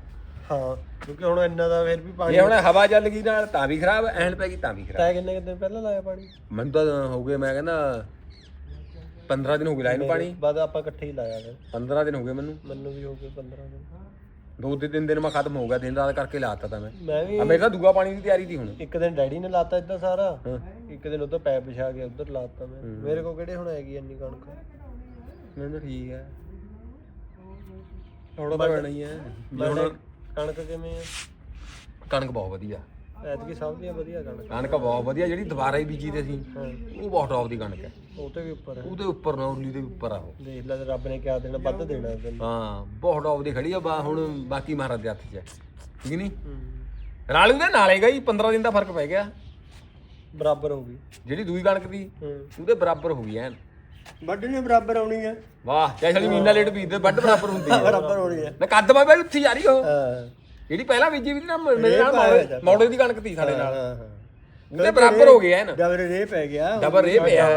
ਹਾਂ ਕਿਉਂਕਿ ਹੁਣ ਇੰਨਾ ਦਾ ਫੇਰ ਵੀ ਪਾਣੀ ਜੇ ਹੁਣ ਹਵਾ ਚੱਲ ਗਈ ਨਾਲ ਤਾਂ ਵੀ ਖਰਾਬ ਐਨ ਪੈ ਗਈ ਤਾਂ ਵੀ ਖਰਾਬ। ਤੈ ਕਿੰਨੇ ਕੁ ਦਿਨ ਪਹਿਲਾਂ ਲਾਇਆ ਪਾਣੀ? ਮੈਨੂੰ ਤਾਂ ਹੋ ਗਏ ਮੈਂ ਕਹਿੰਦਾ 15 ਦਿਨ ਹੋ ਗਏ ਲਾਏ ਨੂੰ ਪਾਣੀ। ਬਾਅਦ ਆਪਾਂ ਇਕੱਠੇ ਹੀ ਲਾਇਆ ਫਿਰ। 15 ਦਿਨ ਹੋ ਗਏ ਮੈਨੂੰ। ਮੈਨੂੰ ਵੀ ਹੋ ਗਏ 15 ਦਿਨ। ਦੋ ਤੇ ਤਿੰਨ ਦਿਨ ਮੈਂ ਖਤਮ ਹੋ ਗਿਆ ਦਿਨ ਰਾਤ ਕਰਕੇ ਲਾਤਾ ਤਾਂ ਮੈਂ। ਮੈਂ ਵੀ ਆ ਮੇਰੇ ਤਾਂ ਦੂਆ ਪਾਣੀ ਦੀ ਤਿਆਰੀ ਸੀ ਹੁਣ। ਇੱਕ ਦਿਨ ਡੈਡੀ ਨੇ ਲਾਤਾ ਇਦਾਂ ਸਾਰਾ। ਇੱਕ ਦਿਨ ਉਧਰ ਪੈਪ ਵਿਛਾ ਕੇ ਉਧਰ ਲਾਤਾ ਮੈਂ। ਮੇਰੇ ਕੋਲ ਕਿਹੜੇ ਹੁਣ ਹੈਗੀ ਇੰਨੀ ਕਣਕ? ਮੈਂ ਤਾਂ ਠੀਕ ਹੈ ਥੋੜਾ ਤਾਂ ਹੀ ਕਣਕ ਕਿਵੇਂ ਆ? ਕਣਕ ਬਹੁਤ ਵਧੀਆ। ਐਤਕੀ ਸਭ ਦੀਆਂ ਵਧੀਆ ਕਣਕ ਕਣਕ ਬਹੁਤ ਵਧੀਆ ਜਿਹੜੀ ਦੁਬਾਰਾ ਹੀ ਬੀਜੀ ਤੇ ਸੀ ਉਹ ਬਹੁਤ ਟੌਪ ਦੀ ਕਣਕ ਹੈ। ਉਹ ਤੇ ਵੀ ਉੱਪਰ ਹੈ। ਉਹਦੇ ਉੱਪਰ ਨਾ ਉਰਲੀ ਦੇ ਉੱਪਰ ਆ ਉਹ। ਦੇਖ ਲੈ ਤੇ ਰੱਬ ਨੇ ਕਿਆ ਦੇਣਾ ਵੱਧ ਦੇਣਾ ਤੈਨੂੰ। ਹਾਂ ਬਹੁਤ ਟੌਪ ਦੀ ਖੜੀ ਆ ਬਾ ਹੁਣ ਬਾਕੀ ਮਹਾਰਾਜ ਦੇ ਹੱਥ 'ਚ ਹੈ। ਠੀਕ ਨਹੀਂ ਰਾਲੂ ਦੇ ਨਾਲੇਗਾ ਹੀ 15 ਦਿਨ ਦਾ ਫ਼ਰਕ ਪੈ ਗਿਆ। ਬਰਾਬਰ ਹੋ ਗਈ। ਜਿਹੜੀ ਦੂਈ ਕਣਕ ਦੀ ਹੂੰ। ਉਹਦੇ ਬਰਾਬਰ ਹੋ ਗਈ ਐਨ। ਵੱਢਣੇ ਬਰਾਬਰ ਆਉਣੀ ਹੈ। ਵਾਹ ਚਾਹੇ ਸਾਲੀ ਮੀਨਾ ਲੇਟ ਬੀਜਦੇ ਵੱਡ ਬਰਾਬਰ ਹੁੰਦੀ ਹੈ। ਬਰਾਬਰ ਹੋਣੀ ਹੈ। ਨਾ ਕੱਦ ਬਾਈ ਉੱਥੇ ਜਾ ਰਹੀ ਉਹ। ਹਾਂ। ਜਿਹੜੀ ਪਹਿਲਾਂ ਬੀਜੀ ਵੀ ਨਾ ਮੇਰੇ ਨਾਲ ਮੌੜੇ- ਦੀ ਕਣਕ ਤੀ ਸਾਡੇ ਨਾਲ। ਉਹਦੇ ਬਰਾਬਰ ਹੋ ਗਿਆ ਐਨ ਡਬਲ ਰੇ ਪੈ ਗਿਆ ਡਬਲ ਰੇ ਪਿਆ।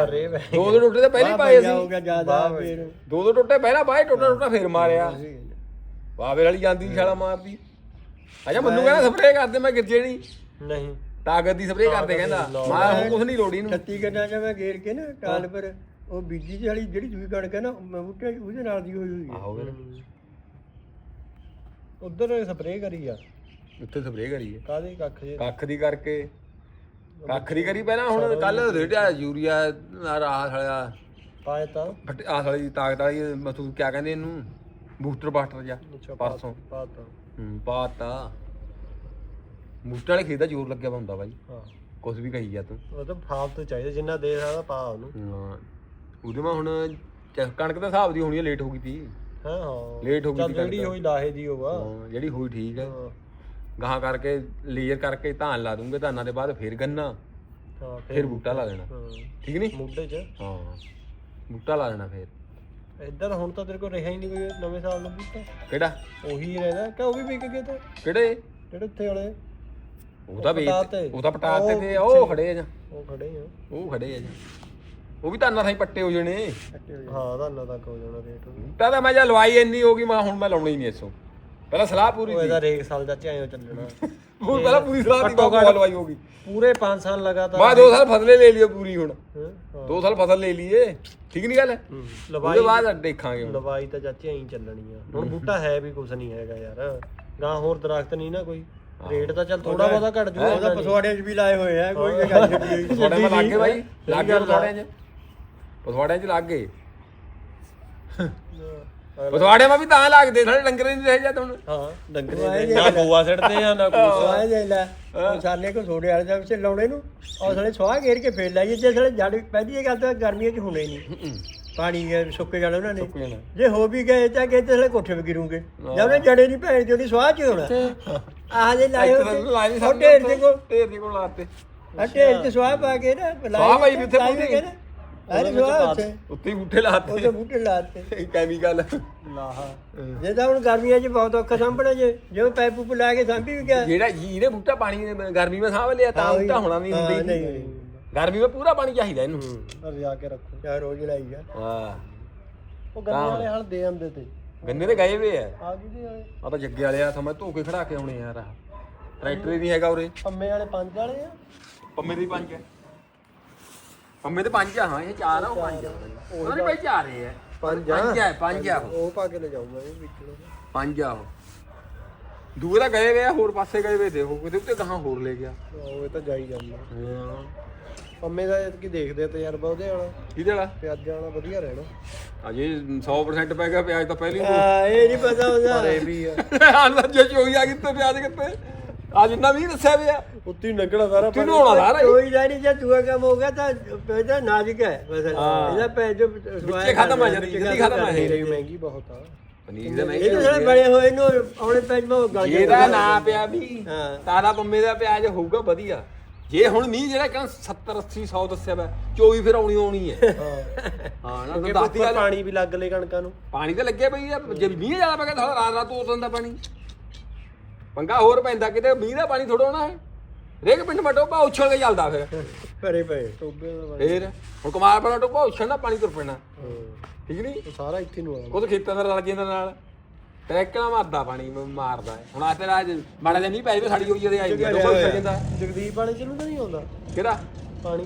ਦੋ ਦੋ ਟੋਟੇ ਤਾਂ ਪਹਿਲੇ ਪਾਏ ਹੋ ਸੀ। ਗਿਆ ਜ਼ਿਆਦਾ ਫਿਰ। ਦੋ ਦੋ ਟੋਟੇ ਪਹਿਲਾਂ ਪਾਏ ਟੋਟਾ ਟੋਟਾ ਫੇਰ ਮਾਰਿਆ। ਵਾਵੇ ਵਾਲੀ ਜਾਂਦੀ ਛਾਲਾ ਮਾਰਦੀ। ਅੱਛਾ ਮੈਨੂੰ ਕਹਿੰਦਾ ਸਪਰੇਅ ਕਰਦੇ ਮੈਂ ਗਿਰਜੇ ਨਹੀਂ। ਨਹੀਂ। ਤਾਕਤ ਦੀ ਸਪਰੇਅ ਕਰਦੇ ਕਹਿੰਦਾ। ਮੈਂ ਹੁਣ ਕੁਝ ਨਹੀਂ ਲੋੜੀ ਨੂੰ 36 ਗੱਡਾਂ ਚ ਮੈਂ ਗੇਰ ਕੇ ਨਾ ਕਾਲ ਪਰ ਉਹ ਬੀਜੀ ਵਾਲੀ ਜਿਹੜੀ ਦੂਈ ਕਣਕ ਹੈ ਨਾ ਮੈਂ ਬੂਟੇ ਉਹਦੇ ਨਾਲ ਦੀ ਹੋਈ ਹੋਈ ਹੈ। ਆਹੋ ਉਧਰ ਸਪਰੇਅ ਕਰੀ ਆ। ਉੱਥੇ ਸਪਰੇਅ ਕਰੀਏ ਕਾਦੇ ਕੱਖ ਜੇ? ਕੱਖ ਦੀ ਕਰਕੇ। ਕੱਖ ਦੀ ਕਰੀ ਪਹਿਲਾਂ ਹੁਣ ਕੱਲ ਰੇਟਿਆ ਯੂਰੀਆ ਆ ਰਾਹ ਸਾਲਿਆ ਤਾਂ। ਫਟ ਆ ਸਾਲੀ ਤਾਕਤ ਵਾਲੀ ਮਤਲਬ ਕਿਆ ਕਹਿੰਦੇ ਇਹਨੂੰ? ਬੂਸਟਰ ਬਾਸਟਰ ਜਾ ਅੱਛਾ ਪਰਸੋਂ। ਪਾਤਾ ਹੂੰ ਪਾਤਾ ਬੂਸਟਰ ਵਾਲੇ ਖੇਤ ਦਾ ਜ਼ੋਰ ਲੱਗਿਆ ਵਾ ਹੁੰਦਾ ਬਾਈ। ਹਾਂ। ਕੁਝ ਵੀ ਕਹੀ ਜਾ ਤੂੰ। ਉਹ ਤਾਂ ਫਾਲਤੂ ਚਾਹੀਦਾ ਜਿੰਨਾ ਦੇ ਸਕਦਾ ਪਾ ਉਹਨੂੰ। ਹਾਂ। ਉਹਦੇ ਮਾ ਹੁਣ ਚ- ਕਣਕ ਦਾ ਹਿਸਾਬ ਦੀ ਹੋਣੀ ਹੈ ਲੇਟ ਹੋ ਗਈ ਤੀ। ਹਾਂ ਹਾਂ। ਲੇਟ ਹੋ ਗਈ ਚੱਲ ਜਿਹੜੀ ਕਣਕ ਹੋਈ ਲਾਹੇ ਦੀ ਹੋਵਾ ਹਾਂ, ਜਿਹੜੀ ਹੋਈ ਠੀਕ ਹੈ। ਹਾਂ। ਗਾਹਾਂ ਕਰਕੇ ਲੇਅਰ ਕਰਕੇ ਧਾਨ ਲਾ ਦੂੰਗੇ ਧਾਨਾਂ ਦੇ ਬਾਅਦ ਫਿਰ ਗੰਨਾ। ਹਾਂ ਫਿਰ ਬੂਟਾ ਲਾ ਦੇਣਾ। ਹਾਂ। ਠੀਕ ਨਹੀਂ? ਮੁੱਢੇ ਚ। ਹਾਂ ਬੂਟਾ ਲਾ ਦੇਣਾ ਫਿਰ। ਇੱਧਰ ਹੁਣ ਤਾਂ ਤੇਰੇ ਕੋਲ ਰਿਹਾ ਹੀ ਨਹੀਂ ਕੋਈ ਨਵੇਂ ਸਾਲ ਨੂੰ ਬੂਟਾ। ਕਿਹੜਾ? ਉਹੀ ਰਹਿੰਦਾ ਕਿ ਉਹ ਵੀ ਵਿਕ ਗਏ ਤੇ। ਕਿਹੜੇ? ਜਿਹੜੇ ਉੱਥੇ ਵਾਲੇ। ਉਹ ਤਾਂ ਵੇਚ ਪਟਾਤੇ। ਉਹ ਤਾਂ ਪਟਾਤੇ ਉਹ ਤੇ ਉਹ ਖੜੇ ਆ ਜਾਂ? ਉਹ ਖੜੇ ਆ। ਉਹ ਖੜੇ ਆ ਜਾਂ? ਉਹ ਵੀ ਧਾਨਾਂ ਥਾਈ ਪੱਟੇ ਹੋ ਜਣੇ। ਹਾਂ ਦਾ ਨਾ ਤੱਕ ਹੋ ਜਾਣਾ ਰੇਟ ਉਹ ਬੂਟਾ ਤਾਂ ਮੈਂ ਜਾਂ ਲਵਾਈ ਇੰਨੀ ਹੋ ਗਈ ਮੈਂ ਹੁਣ ਮੈਂ ਲਾਉਣਾ ਹੀ ਨਹੀਂ ਇਸੋਂ ਪਹਿਲਾਂ ਸਲਾਹ ਪੂਰੀ ਸੀ। ਇਹਦਾ ਰੇਕ ਸਾਲ ਦਾ ਚਾਹਿਓ ਚੱਲਣਾ। ਉਹ ਪਹਿਲਾਂ ਪੂਰੀ ਸਲਾਹ ਦੀ ਘੱਟ ਲਵਾਈ ਹੋ ਗਈ। ਪੂਰੇ 5 ਸਾਲ ਲਗਾਤਾਰ ਮੈਂ ਦੋ ਸਾਲ ਫਸਲੇ ਲੈ ਲਿਓ ਪੂਰੀ ਹੁਣ। ਹਾਂ, ਹਾਂ। ਦੋ ਸਾਲ ਫਸਲ ਲੈ ਲਈਏ। ਠੀਕ ਨਹੀਂ ਗੱਲ? ਹੂੰ। ਉਹਦੇ ਲਵਾਈ ਬਾਅਦ ਦੇਖਾਂਗੇ ਹੁਣ। ਲਵਾਈ ਤਾਂ ਚਾਚੀ ਐਂ ਚੱਲਣੀ ਆ। ਹੁਣ ਬੂਟਾ ਹੈ ਵੀ ਕੁਝ ਨਹੀਂ ਹੈਗਾ ਯਾਰ। ਗਾਂ ਹੋਰ ਦਰਖਤ ਨਹੀਂ ਨਾ ਕੋਈ। ਰੇਟ ਤਾਂ ਚੱਲ ਥੋੜਾ ਬਹੁਤਾ ਘਟ ਜੂਗਾ ਉਹਦਾ ਪਸਵਾੜਿਆਂ 'ਚ ਵੀ ਲਾਏ ਹੋਏ ਆ ਕੋਈ ਗੱਲ ਹੋਈ ਪਸਵਾੜਿਆਂ 'ਚ ਲੱਗ ਬਾਈ। ਲੱਗ ਪਸਵਾੜਿਆਂ 'ਚ। ਪਸਵਾੜਿਆਂ 'ਚ ਲੱਗ ਗਏ। ਪਸਵਾੜਿਆਂ 'ਮਾ ਵੀ ਤਾਂ ਲੱਗਦੇ ਸਾਡੇ ਡੰਗਰ ਨਹੀਂ ਰਹੇ ਜਾਂ ਹੁਣ। ਹਾਂ ਡੰਗਰੇ ਦੇ ਨਾ ਗੋਆ ਸਿੱਟਦੇ ਆ ਨਾ ਕੁਛ ਸਵਾਹ ਜੇ ਲੈ ਉਹ ਸਾਲੇ ਕੋ ਛੋੜੇ ਵਾਲੇ ਦਾ ਵਿੱਚ ਲਾਉਣੇ ਨੂੰ ਉਹ ਸਾਲੇ ਸਵਾਹ ਘੇਰ ਕੇ ਫੇਰ ਲਾਈਏ ਜੇ ਸਾਲੇ ਜੜ ਪਹਿਲੀ ਇਹ ਗੱਲ ਤਾਂ ਗਰਮੀਆਂ 'ਚ ਹੋਣੇ ਨਹੀਂ। ਪਾਣੀ ਹੈ ਸੁੱਕ ਜਾਣਾ ਉਹਨਾਂ ਨੇ। ਜਾਣਾ। ਜੇ ਹੋ ਵੀ ਗਏ ਤਾਂ ਕਿਤੇ ਸਾਲੇ ਕੋਠੇ 'ਤੇ ਗਿਰੂਗੇ। ਜਾਂ ਉਹਨੇ ਜੜੇ ਨਹੀਂ ਭੈਣ ਜਿਹੜੀ ਸਵਾਹ 'ਚ ਹੋਣਾ। ਆਹ ਜੇ ਲਾਏ ਇੱਥੇ ਤਾਂ ਲਾਏ ਨਹੀਂ ਉਹ ਢੇਰ ਦੇ ਕੋ ਢੇਰ ਦੇ ਕੋਲ ਲਾਤੇ। ਆ ਢੇਰ 'ਚ ਸਵਾਹ ਪਾ ਕੇ ਨਾ ਸਵਾਹ ਪਾਈ ਵੀ ਉੱਥੇ ਲਾਏ ਪੂਰੀ। ਹੋਏ ਨਾ। ਅਰੇ ਸਵਾਹ ਉੱਥੇ। ਉੱਤੇ ਹੀ ਬੂਟੇ ਲਾਤੇ ਉਹਦੇ ਬੂਟੇ ਲਾਤੇ ਕੈਮੀਕਲ ਲਾਹਾ। ਜੇ ਤਾਂ ਹੁਣ ਗਰਮੀਆਂ 'ਚ ਬਹੁਤ ਔਖਾ ਸਾਂਭਣਾ ਜੇ ਜਿਵੇਂ ਪੈਪ ਪੂਪ ਲਾ ਕੇ ਸਾਂਭੀ ਵੀ ਗਿਆ। ਜਿਹੜਾ ਜਿਹਨੇ ਬੂਟਾ ਪਾਣੀ ਨੇ ਗਰਮੀ ਵਿੱਚ ਸਾਂਭ ਲਿਆ ਤਾਂ ਹਾਂ, ਬੂਟਾ ਹੋਣਾ ਨਹੀਂ ਹਾਂ, ਹੁੰਦੀ ਨਹੀਂ ਗਰਮੀ ਵਿੱਚ ਪੂਰਾ ਪਾਣੀ ਚਾਹੀਦਾ ਇਹਨੂੰ। ਰਿਆ ਕੇ ਰੱਖੋ ਚਾਰ ਰੋਜ਼ ਲਾਈ ਆ। ਵਾਹ ਉਹ ਗੰਨੇ ਵਾਲੇ ਹਲ ਦੇ ਆਂਦੇ ਤੇ। ਗੰਨੇ ਤੇ ਗਏ ਵੇ ਆ। ਆ ਗਈ ਦੇ ਆ ਤਾਂ ਜੱਗੇ ਵਾਲੇ ਆ ਤਾਂ ਮੈਂ ਧੋ ਕੇ ਖੜਾ ਕੇ ਆਉਣੇ ਯਾਰ। ਟਰੈਕਟਰ ਹੀ ਨਹੀਂ ਹੈਗਾ ਉਰੇ। ਪੰਮੇ ਵਾਲੇ ਪੰਜ ਵਾਲੇ ਆ। ਪੰਮੇ ਦੇ ਪੰਜ ਹੈ ਪੰਮੇ ਦੇ ਪੰਜ ਆ ਹਾਂ ਇਹ ਚਾਰ ਆ ਉਹ ਪੰਜ ਆ। ਉਹਨਾਂ ਦੇ ਭਾਈ ਚਾਰ ਹੀ ਹੈ ਪੰਜ ਆ? ਪੰਜ ਆ ਪੰਜ ਆ ਉਹ। ਉਹ ਪਾ ਕੇ ਲੈ ਜਾਊਂਗਾ ਇਹ ਵਿੱਚ। ਨੂੰ। ਪੰਜ ਆ ਉਹ। ਦੂਏ ਤਾਂ ਗਏ ਵੇ ਆ ਹੋਰ ਪਾਸੇ ਗਏ ਵੇ ਦੇਖੋ ਕਿਤੇ ਉੱਤੇ ਕਹਾਂ ਹੋਰ ਲੈ ਗਿਆ। ਉਹ ਇਹ ਤਾਂ ਜਾਈ ਜਾਂਦਾ ਹਾਂ। ਪੰਮੇ ਦਾ ਕੀ ਦੇਖਦੇ ਆ ਤਜਰਬਾ ਉਹਦੇ ਵਾਲਾ? ਕਿਹਦੇ ਵਾਲਾ? ਪਿਆਜ਼ਾਂ ਵਾਲਾ ਵਧੀਆ ਰਹਿਣਾ। ਅਜੇ 100% ਪੈ ਗਿਆ ਪਿਆਜ ਤਾਂ ਪਹਿਲੀ ਹਾਂ ਇਹ ਨਹੀਂ ਪਤਾ ਹੁੰਦਾ ਪਰ ਇਹ ਵੀ ਆ। ਹਾਂ ਜੇ ਚੋਈ ਆ ਕਿਤੇ ਪਿਆਜ ਕਿਤੇ ਅੱਜ ਇੰਨਾ ਵੀ ਦੱਸਿਆ ਪਿਆ ਉੱਤੀ ਨਗੜਾ ਸਾਰਾ ਕਿਨੂੰ ਹੋਣਾ ਸਾਰਾ ਹੀ। ਕੋਈ ਦਾ ਨਹੀਂ ਜੇ। ਦੂਆ ਕੰਮ ਹੋ ਗਿਆ ਤਾਂ ਪੈਦਾ ਨਾਜ਼ੁਕ ਹੈ ਮਸਲਾ ਹਾਂ। ਇਹਦਾ ਪੈ ਜੋ ਵਿੱਚੇ ਖਤਮ ਆ ਜਾਂਦੀ, ਜਲਦੀ ਖਤਮ ਆ ਰਹੀ ਮਹਿੰਗੀ ਬਹੁਤ ਆ। ਪਨੀਰ ਦੇ ਇਹ ਤਾਂ ਸਾਰੇ ਬੜੇ ਹੋਏ ਨੂੰ ਆਉਣੇ ਪੈਜ ਮਾ ਗਲ ਇਹਦਾ ਨਾਂ। ਪਿਆ ਵੀ ਹਾਂ। ਤਾਰਾ ਪੰਮੇ ਦਾ ਪਿਆਜ ਹੋਊਗਾ ਵਧੀਆ। ਜੇ ਹੁਣ ਮੀਂਹ ਜਿਹੜਾ ਕਹਿੰਦਾ 70 80 100 ਦੱਸਿਆ ਵਾ ਚੋਈ ਫਿਰ ਆਉਣੀ ਆਉਣੀ ਹੈ। ਹਾਂ। ਹਾਂ ਨਾ ਕਿਉਂਕਿ ਗੱਲ ਪਾਣੀ ਵੀ ਲੱਗ ਲੈ ਕਣਕਾਂ ਨੂੰ। ਪਾਣੀ ਤਾਂ ਲੱਗਿਆ ਪਈ ਆ ਜੇ ਮੀਂਹ ਜ਼ਿਆਦਾ ਪੈ ਗਿਆ ਤਾਂ ਰਾਤ ਰਾਤ ਤੋੜ ਦਿੰਦਾ ਪਾਣੀ। ਪੰਗਾ ਹੋਰ ਪੈਂਦਾ ਕਿਤੇ ਮੀਂਹ ਦਾ ਪਾਣੀ ਥੋੜਾ ਹੋਣਾ ਹੈ। ਰੇਕ ਪਿੰਡ ਮਟੋ ਪਾ ਉਛਲ ਕੇ ਚੱਲਦਾ ਫਿਰ। ਭਰੇ ਪਏ। ਟੋਬੇ ਦਾ ਪਾਣੀ। ਫੇਰ ਹੁਣ ਕਮਾਲ ਪਰ ਟੋਪਾ ਉਛਲਣਾ ਪਾਣੀ ਤੁਰ ਪੈਣਾ। ਠੀਕ ਨਹੀਂ? ਉਹ ਸਾਰਾ ਇੱਥੇ ਨੂੰ ਆ ਉਹ ਤਾਂ ਖੇਤਾਂ ਦਾ ਰਲ ਜਾਂਦਾ ਨਾਲ। ਟਰੈਕਟਰਾਂ ਮਾਰਦਾ ਪਾਣੀ ਮ- ਮਾਰਦਾ ਹੈ। ਹੁਣ ਆ ਤੇਰਾ ਅੱਜ ਮਾੜਾ ਜਿਹਾ ਨਹੀਂ ਪੈ ਜਾਵੇ ਸਾਡੀ ਹੋਈ ਜਦੇ ਆਈ ਉਛਲ ਜਾਂਦਾ। ਜਗਦੀਪ ਵਾਲੇ ਚ ਨੂੰ ਤਾਂ ਨਹੀਂ ਆਉਂਦਾ? ਕਿਹੜਾ ਪਾਣੀ।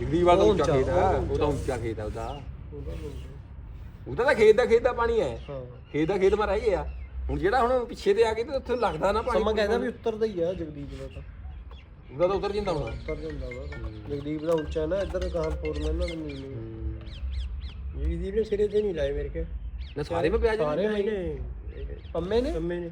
ਜਗਦੀਪ ਵਾਲਾ ਤਾਂ ਉਹ ਉੱਚਾ ਖੇਤ ਆ ਉਹ ਤਾਂ ਉੱਚਾ ਖੇਤ ਆ ਉਹਦਾ। ਉਹਦਾ ਹੁੰਦਾ। ਉਹਦਾ ਤਾਂ ਖੇਤ ਦਾ ਖੇਤ ਦਾ ਪਾਣੀ ਹੈ। ਹਾਂ। ਖੇਤ ਦਾ ਖੇਤ ਮਾ ਰਹਿ ਗਿਆ ਹੁਣ ਜਿਹੜਾ ਹੁਣ ਪਿੱਛੇ ਤੇ ਆ ਕੇ ਤੇ ਉੱਥੇ ਲੱਗਦਾ ਨਾ ਪਾਣੀ ਸਮਾਂ ਕਹਿੰਦਾ ਵੀ ਉੱਤਰਦਾ ਹੀ ਆ ਜਗਦੀਪ ਦਾ ਤਾਂ। ਉਹਦਾ ਤਾਂ ਉਤਰ ਜਾਂਦਾ ਹੁਣ। ਉੱਤਰ ਜਾਂਦਾ ਵਾ ਜਗਦੀਪ ਦਾ ਉੱਚਾ ਨਾ ਇੱਧਰ ਕਹਾਂ ਪੂਰਨ ਇਹਨਾਂ ਦੇ ਨੀਵੇਂ ਜੀ ਨੇ ਸਿਰੇ ਤੇ ਨਹੀਂ ਲਾਏ ਮੇਰੇ ਕੇ ਨਾ ਸਾਰੇ ਮੈਂ ਪਿਆਜ ਸਾਰੇ ਨਹੀਂ ਨੇ। ਪੰਮੇ ਨੇ? ਕੰਮੇ ਨੇ।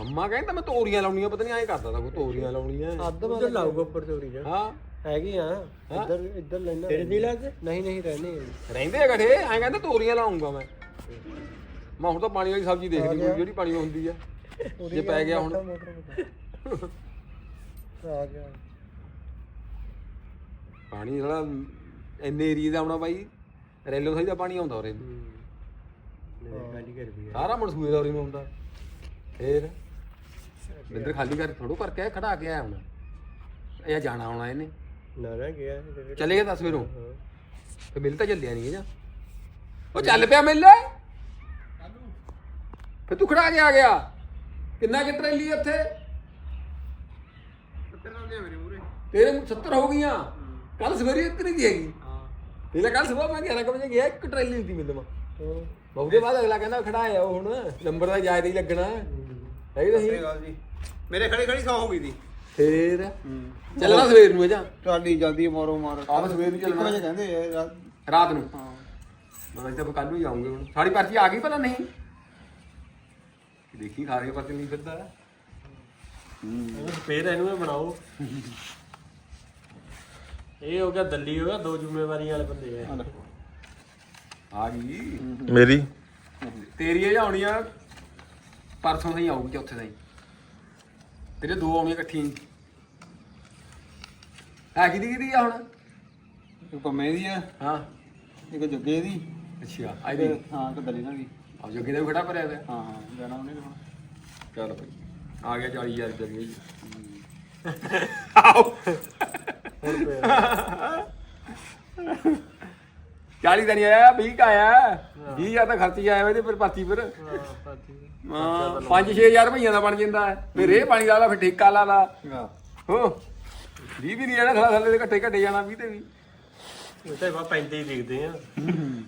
ਅੰਮਾ ਕਹਿੰਦਾ ਮੈਂ ਤੋਰੀਆਂ ਲਾਉਣੀਆਂ ਪਤਾ ਨਹੀਂ ਐਂ ਕਰਦਾ ਤਾਂ ਕੋਈ ਤੋਰੀਆਂ ਲਾਉਣੀਆਂ। ਅੱਧ ਉਧਰ ਲਾਊਗਾ ਉੱਪਰ ਤੋੜੀ ਜਾ ਹਾਂ। ਹੈਗੇ ਆ। ਇੱਧਰ ਇੱਧਰ ਲੈਣਾ। ਤੇਰੇ ਨਹੀਂ ਲੱਗਦੇ? ਨਹੀਂ ਨਹੀਂ ਰਹਿਣੇ। ਰਹਿੰਦੇ ਆ ਗਠੇ ਐਂ ਕਹਿੰਦਾ ਤੋਰੀਆਂ ਲਾਉਂਗਾ ਮੈਂ। ਮੈਂ ਹੁਣ ਤਾਂ ਪਾਣੀ ਵਾਲੀ ਸਬਜ਼ੀ ਦੇਖ ਲਈ ਜਿਹੜੀ ਪਾਣੀ ਵਿੱਚ ਹੁੰਦੀ ਆ। ਜੇ ਪੈ ਗਿਆ ਹੁਣ। ਮੋਟਰ ਆ ਗਿਆ। ਪਾਣੀ ਜਿਹੜਾ ਇੰਨੇ ਏਰੀਏ ਦਾ ਆਉਣਾ ਬਾਈ ਰੈਲੋ ਸਾਈ ਦਾ ਪਾਣੀ ਆਉਂਦਾ ਉਰੇ। ਮੇਰੇ ਕਾਲੀ ਕਰ ਵੀ ਸਾਰਾ ਮਨਸੂਏ ਦਾ ਉਰੇ ਨੂੰ ਆਉਂਦਾ। ਫੇਰ ਬਿੰਦਰ ਖਾਲੀ ਕਰ ਥੋੜੋ ਕਰਕੇ ਆਇਆ, ਖੜਾ ਕੇ ਆਇਆ ਹੁਣ। ਇਹ ਜਾਣਾ ਆਉਣਾ ਇਹਨੇ। ਨਾ ਨਾ ਗਿਆ ਇਹ ਚਲੇ ਗਿਆ 10 ਵਜੇ ਨੂੰ। ਤੇ ਮਿਲ ਤਾਂ ਚੱਲਿਆ ਨਹੀਂ ਜਾਂ। ਉਹ ਚੱਲ ਪਿਆ ਮਿਲ। ਫਿਰ ਤੂੰ ਖੜਾ ਕੇ ਆ ਗਿਆ। ਕਿੰਨਾ ਕਿ ਟਰੈਲੀ ਉੱਥੇ ਤੇਰੇ ਨੂੰ 70 ਹੋ ਗਈਆਂ। ਕੱਲ ਸਵੇਰੇ ਇਤਨੀ ਦੀ ਹੈਗੀ। ਇਹਦਾ ਕੱਲ ਸਵੇਰ ਮੈਂ 11 ਵਜੇ ਗਿਆ ਇੱਕ ਟਰੈਲੀ ਦੀ ਮਿਲ ਮਾ। ਬਹੁਤੇ ਬਾਅਦ ਅਗਲਾ ਕਹਿੰਦਾ ਖੜਾ ਆ ਉਹ ਹੁਣ ਨੰਬਰ ਦਾ ਜਾਇਦ ਹੀ ਲੱਗਣਾ। ਹੈ। ਨਹੀਂ? ਮੇਰੇ ਖੜੀ ਖੜੀ ਸੌ ਹੋ ਗਈ ਦੀ। ਫੇਰ? ਚੱਲਣਾ ਸਵੇਰ ਨੂੰ ਜਾਂ? ਟਰਾਲੀ ਜਲਦੀ ਮਾਰੋ ਮਾਰ। ਆਹ ਸਵੇਰ ਨੂੰ ਚੱਲਣਾ। ਕਹਿੰਦੇ ਰਾਤ ਨੂੰ? ਮੈਂ ਤਾਂ ਕੱਲ ਨੂੰ ਹੀ ਆਉਂਗੇ ਹੁਣ। ਸਾਡੀ ਪਰਚੀ ਆ ਗਈ ਭਲਾ ਨਹੀਂ? ਦੇਖੀ ਖਾ ਕੇ ਪਰਚੀ ਨਹੀਂ ਫਿਰਦਾ। ਫੇਰ ਇਹਨੂੰ ਇਹ ਬਣਾਓ। ਇਹ ਹੋ ਗਿਆ ਦੱਲੀ ਹੋ ਗਿਆ ਦੋ ਜ਼ਿੰਮੇਵਾਰੀਆਂ ਵਾਲੇ ਬੰਦੇ ਆ। ਆ ਗਈ। ਮੇਰੀ? ਤੇਰੀ ਇਹ ਆਉਣੀ ਆ ਪਰਸੋਂ ਸਹੀ ਆਊਗੀ ਚੌਥੇ ਸਹੀ। ਤੇਰੇ ਦੋ ਆਉਣੀਆਂ ਇਕੱਠੀਆਂ ਹੀ। ਹੈ ਕਿਹਦੀ ਕਿਹਦੀ ਆ ਹੁਣ? ਇੱਕ ਪੰਮੇ ਦੀ ਆ। ਹਾਂ। ਇੱਕ ਜੱਗੇ ਦੀ। ਅੱਛਾ ਆਈ ਦੀ ਹਾਂ ਇੱਕ ਦਲੀ ਨਾਲ ਦੀ ਆ ਜੋਗੇ ਦਾ ਵੀ ਖੜਾ ਭਰਿਆ ਪਿਆ ਹਾਂ ਹਾਂ। ਜਾਣਾ ਉਹਨੇ ਹੁਣ। ਚੱਲ ਭਾਈ ਆ ਗਿਆ 40000 ਰੁਪਏ ਜੀ ਆਓ। ਹੁਣ ਪਿਆ 40 ਦਾ ਨਹੀਂ ਆਇਆ 20 ਕਾ ਆਇਆ। 20000 ਤਾਂ ਖਰਚ ਆਇਆ ਇਹਦੇ ਪਰ ਪਰਚੀ ਪਰ। ਹਾਂ ਪਾਤੀ ਹਾਂ 5-6000 ਰੁਪਈਆ ਦਾ ਬਣ ਜਾਂਦਾ ਹੈ। ਫਿਰ ਇਹ ਪਾਣੀ ਲਾ ਲਾ ਫਿਰ ਠੇਕਾ ਲਾ ਲਾ। ਹਾਂ। ਹੋ। 20 ਵੀ ਨਹੀਂ ਜਾਣਾ ਥਲਾ ਥੱਲੇ ਦੇ ਘੱਟੇ ਘੱਟੇ ਜਾਣਾ 20 ਤੇ ਵੀ ਇਹ ਤਾਂ ਬਾ ਪੈਂਦੇ ਹੀ ਦਿਖਦੇ ਆ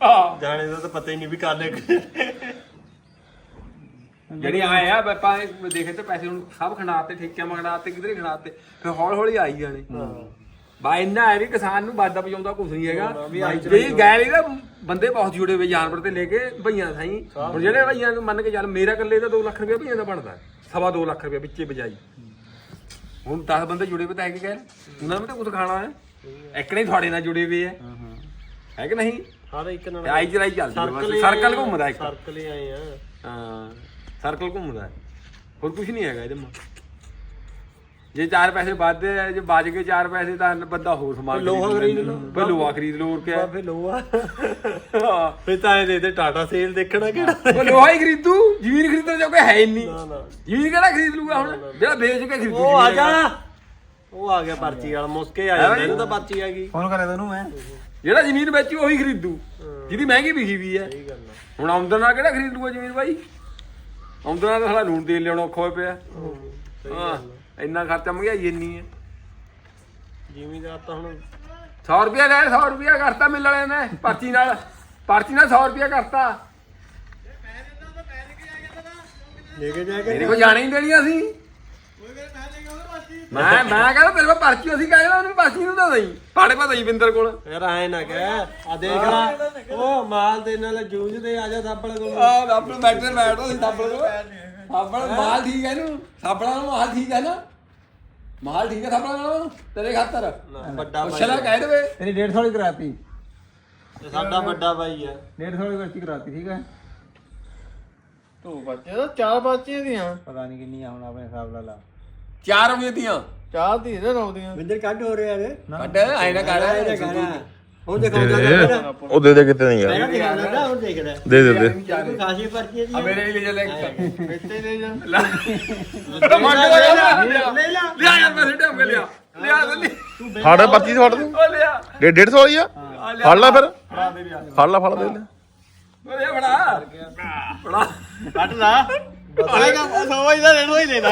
ਆ ਜਾਣੇ ਦਾ ਤਾਂ ਪਤਾ ਹੀ ਨਹੀਂ ਵੀ ਕਾਲੇ ਜਿਹੜੀ ਆਏ ਆ ਆਪਾਂ ਇਹ ਦੇਖੇ ਤੇ ਪੈਸੇ ਹੁਣ ਸਭ ਖੰਡਾਤੇ ਠੇਕਿਆਂ ਮੰਗਣਾਤੇ ਕਿਧਰੇ ਖੰਡਾਤੇ ਫਿਰ ਹੌਲੀ ਹੌਲੀ ਆਈ ਜਾਣੇ। ਬਾ ਇੰਨਾ ਹੈ ਵੀ ਕਿਸਾਨ ਨੂੰ ਵਾਦਾ ਪਜਾਉਂਦਾ ਕੁਝ ਨਹੀਂ ਹੈਗਾ। ਵੀ ਗੈਰ ਇਹਦਾ ਬੰਦੇ ਬਹੁਤ ਜੁੜੇ ਹੋਏ ਜਾਨਵਰ ਤੇ ਲੈ ਕੇ ਭਈਆਂ ਸਾਈ ਹੁਣ ਜਿਹੜੇ ਭਈਆਂ ਨੂੰ ਮੰਨ ਕੇ ਚੱਲ ਮੇਰਾ ਇਕੱਲੇ ਦਾ 2 ਲੱਖ ਰੁਪਏ ਭਈਆਂ ਦਾ ਬਣਦਾ। ਹੈ। ਸਵਾ 2 ਲੱਖ ਰੁਪਏ ਵਿੱਚੇ ਬਜਾਈ। ਹੁਣ 10 ਬੰਦੇ ਜੁੜੇ ਹੋਏ ਤਾਂ ਹੈਗੇ ਗੈਰ। ਉਹਨਾਂ ਨੇ ਤਾਂ ਕੁਝ ਖਾਣਾ ਹੈ। ਇੱਕ ਨਹੀਂ ਤੁਹਾਡੇ ਨਾਲ ਜੁੜੇ ਹੋਏ ਆ। ਹੈ ਕਿ ਨਹੀਂ? ਹਰ ਇੱਕ ਨਾਲ ਆਈ ਚਲਾਈ ਚੱਲਦੀ ਹੈ ਸਰਕਲ ਬਸ। ਹੀ ਘੁੰਮਦਾ ਇੱਕ। ਸਰਕਲ ਹੀ ਆਏ ਆ। ਹਾਂ ਸਰਕਲ ਘੁੰਮਦਾ। ਹੈ। ਹੋਰ ਕੁਝ ਨਹੀਂ ਹੈਗਾ ਇਹਦੇ ਮਾ ਜੇ ਚਾਰ ਪੈਸੇ ਵੱਧਦੇ ਆ ਜੇ ਬਚ ਗਏ ਚਾਰ ਪੈਸੇ ਤਾਂ ਬੰਦਾ ਹੋਰ ਸਮਾਨ ਲੋਹਾ ਖਰੀਦ ਲਓ। ਫਿਰ ਲੋਹਾ ਖਰੀਦ ਲਓ ਹੋਰ ਕਿਆ। ਬਾਬੇ ਹਾਂ। ਫੇ ਤਾਂ ਇਹ ਦੇ ਦੇ ਟਾਟਾ ਸੇਲ ਦੇਖਣਾ ਕਿਹੜਾ। ਉਹ ਲੋਹਾ ਹੀ ਖਰੀਦੂ ਜ਼ਮੀਨ ਖਰੀਦਣ ਜੋਗਾ ਹੈ ਹੀ ਨਹੀਂ। ਨਾ ਨਾ। ਜ਼ਮੀਨ ਕਿਹੜਾ ਖਰੀਦ ਲੂਗਾ ਹੁਣ? ਜਿਹੜਾ ਵੇਚ ਕੇ ਖਰੀਦੂ ਉਹ ਆ ਜਾ। ਉਹ ਆ ਗਿਆ ਪਰਚੀ ਵਾਲਾ ਮੁਸਕੇ ਆ ਜਾਂਦਾ ਇਹਨੂੰ ਤਾਂ ਪਰਚੀ ਆ ਗਈ। ਫੋਨ ਕਰਿਆ ਤੈਨੂੰ ਮੈਂ। ਜਿਹੜਾ ਜ਼ਮੀਨ ਵੇਚੂ ਉਹੀ ਖਰੀਦੂ ਜਿਹਦੀ ਮਹਿੰਗੀ ਵਿਕੀ ਵੀ ਹੈ। ਸਹੀ ਗੱਲ ਆ। ਹੁਣ ਆਮਦਨ ਨਾਲ ਕਿਹੜਾ ਖਰੀਦ ਲੂਗਾ ਜ਼ਮੀਨ ਬਾਈ? ਆਮਦਨ ਨਾਲ ਤਾਂ ਸਾਲਾ ਲੂਣ ਤੇਲ ਲਿਆਉਣਾ ਔਖਾ ਹੋਇਆ ਪਿਆ। ਸਹੀ ਹਾਂ। ਇੰਨਾ ਖਰਚਾ ਮਹਿੰਗਾਈ ਇੰਨੀ ਹੈ। ਜ਼ਿਮੀਦਾਰ ਤਾਂ ਹੁਣ 100 ਰੁਪਿਆ ਲੈ 100 ਰੁਪਿਆ ਕਰਤਾ ਮਿਲ ਵਾਲੇ ਨੇ ਪਰਚੀ ਨਾਲ। ਪਰਚੀ ਨਾਲ 100 ਰੁਪਿਆ ਕਰਤਾ। ਲੈ ਕੇ ਜਾ ਕੇ ਮੇਰੇ ਕੋਲ ਜਾਣੇ ਹੀ ਦੇਣੀਆਂ ਸੀ। ਮੈਂ ਮੈਂ ਕਹਿੰਦਾ ਤੇਰੇ ਕੋਲ ਪਰਚੀ ਅਸੀਂ ਕਹਿੰਦਾ ਉਹਨੂੰ ਪਰਚੀ ਨੂੰ ਤਾਂ ਨਹੀਂ ਸਾਡੇ ਪਾ ਦਈ ਬਿੰਦਰ ਕੋਲ। ਯਾਰ ਐ ਨਾ ਕਹਿ ਆ ਦੇਖ ਲੈ ਉਹ ਮਾਲ ਦੇ ਨਾਲ ਜੂਝਦੇ ਆ ਜਾ ਸਾਬਲ ਕੋਲ। ਆ ਰੱਬ ਨੂੰ ਬੈਠੇ ਬੈਠੋ ਸੀ ਸਾਬਣ ਕੋਲ। ਸਾਬਣ ਮਾਲ ਠੀਕ ਹੈ ਇਹਨੂੰ? ਸਾਬਣਾ ਨੂੰ ਮਾਲ ਠੀਕ ਹੈ ਨਾ? ਮਾਲ ਠੀਕ ਹੈ ਸਾਬਣਾ ਨੂੰ ਤੇਰੇ ਖਾਤਰ। ਵੱਡਾ ਪੁੱਛ ਲੈ ਕਹਿ ਦੇਵੇ। ਤੇਰੀ 150 ਵਾਲੀ ਕਰਾਤੀ। ਇਹ ਸਾਡਾ ਵੱਡਾ ਬਾਈ ਆ 150 ਵਾਲੀ ਵਰਤੀ ਕਰਾਤੀ ਠੀਕ ਹੈ? ਤੂੰ ਬੱਚੇ ਤਾਂ ਚਾਰ ਬੱਚੇ ਦੀਆਂ। ਪਤਾ ਨਹੀਂ ਕਿੰਨੀਆਂ ਹੁਣ ਆਪਣੇ ਹਿਸਾਬ ਨਾਲ ਲਾ। 4 ਵਜੇ ਦੀਆਂ ਚਾਰ ਦੀ ਦੇ ਰੌਦੀਆਂ ਵਿੰਦਰ ਕੱਢ ਹੋ ਰਿਹਾ ਨੇ। ਕੱਢ ਐ ਨਾ ਕਰ। ਇਹਦਾ ਗਾਣਾ ਉਹ ਦਿਖਾਉਂਦਾ ਨਾ ਉਹ ਦੇ ਦੇ ਕਿਤੇ ਨਹੀਂ ਯਾਰ। ਦਿਖਾਉਂਦਾ ਨਾ ਉਹ ਦੇਖਦਾ ਦੇ ਦੇ ਦੇ। ਕੋਈ ਖਾਸੀ ਪਰਚੀ ਆ ਦੀ ਮੇਰੇ ਲਈ ਲੈ ਲੈ ਬੇਟੇ ਲੈ ਜਾ। ਲਾ। ਲੈ ਲਿਆ ਯਾਰ ਮੈਂ ਸਿੱਟੇ ਹੋ ਲਿਆ। ਲਿਆ ਦਿੱਲੀ ਫੜ 25 ਫੜ ਤੂੰ। ਉਹ ਲਿਆ। 150 ਵਾਲੀ ਆ। ਫੜ ਲੈ ਫਿਰ। ਫੜ ਲੈ ਫੜ ਦੇ ਲੈ। ਉਹ ਲਿਆ ਬੜਾ ਬੜਾ ਕੱਟ ਲਾ। ਆਏਗਾ। ਸੋਈ ਦਾ ਰੇਣੋ ਹੀ ਲੈਣਾ।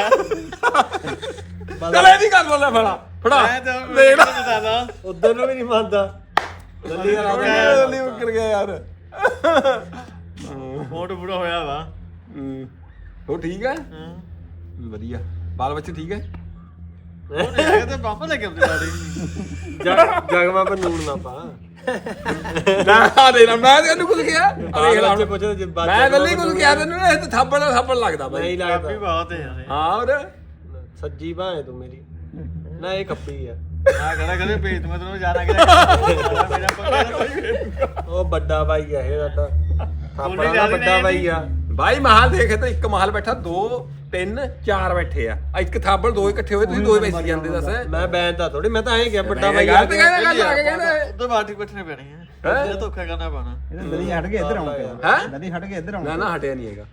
ਚਲ ਇਹ ਵੀ ਕਰ ਬੋਲੇ ਫੜਾ ਫੜਾ। ਮੈਂ ਤਾਂ ਲੈ ਲਾ ਉਧਰ ਨੂੰ ਵੀ ਨਹੀਂ ਮੰਨਦਾ। ਲੱਲੀ ਲੱਲੀ ਉੱਕਰ ਗਿਆ। ਯਾਰ। ਮੋਟ ਬੁੜਾ ਹੋਇਆ ਵਾ। ਉਹ ਠੀਕ ਹੈ। ਵਧੀਆ। ਬਾਲ ਬੱਚੇ ਠੀਕ ਹੈ ਉਹ ਨਹੀਂ ਤੇ ਪਾਪਾ ਲੈ ਕੇ ਆਉਂਦੇ ਬਾੜੀ ਜਗਮਾ ਪਰ ਨੂਣ ਨਾ ਪਾ। ਨਾ ਦੇ ਨਾ ਮੈਂ ਤੈਨੂੰ ਕੁਝ ਕਿਹਾ। ਅਰੇ ਬੱਚੇ ਪੁੱਛਦੇ ਜੇ ਬਾਤ ਮੈਂ ਗੱਲੀ ਕੁਝ ਕਿਹਾ ਤੈਨੂੰ ਇਹ ਤੇ ਥੱਪੜ ਦਾ ਥੱਪੜ ਲੱਗਦਾ ਬਾਈ। ਨਹੀਂ ਲੱਗਦਾ। ਬਹੁਤ ਹੈ ਯਾਰ ਹਾਂ ਹੋਰ? ਸੱਜੀ ਬਾਹ ਹੈ ਤੂੰ ਮੇਰੀ। ਨਾ ਇਹ ਖੱਬੀ ਆ। ਆ ਕਹਿੰਦਾ ਕਹਿੰਦੇ ਭੇਤ ਮੈਂ ਤੈਨੂੰ ਜਾਣਾ ਕਿ ਮੇਰਾ ਪੱਕਾ ਉਹ ਵੱਡਾ ਬਾਈ ਆ ਇਹ ਸਾਡਾ ਥਾਪੜਾ ਵੱਡਾ ਬਾਈ ਆ। ਬਾਈ ਮਹਾਲ ਦੇਖੇ ਤਾਂ ਇੱਕ ਮਹਾਲ ਬੈਠਾ ਦੋ ਤਿੰਨ ਚਾਰ ਬੈਠੇ ਆ। ਆ ਇੱਕ ਥਾਪੜ ਦੋ ਇਕੱਠੇ ਹੋਏ ਤੁਸੀਂ ਦੋਵੇਂ ਬੈਸੀ ਜਾਂਦੇ ਦੱਸ। ਮੈਂ ਬੈਨ ਤਾਂ ਥੋੜੀ ਮੈਂ ਤਾਂ ਐਂ ਕਿਹਾ ਵੱਡਾ ਬਾਈ ਗੱਲ ਤੇ ਕਹਿੰਦਾ ਗੱਲ ਆ ਕੇ ਕਹਿੰਦਾ ਉਧਰ ਬਾਟੀ ਬੈਠਣੇ ਪੈਣੇ ਆ। ਇਹ ਧੋਖਾ ਕਰਨਾ ਪੈਣਾ। ਇਹਦਾ ਨਦੀ ਹਟ ਕੇ ਇੱਧਰ ਆਉਂਦਾ ਹੈ? ਨਦੀ ਹਟ ਕੇ ਇੱਧਰ ਨਾ ਆਉਂਦਾ ਨਾ ਹਟਿਆ ਨਹੀਂ ਹੈਗਾ।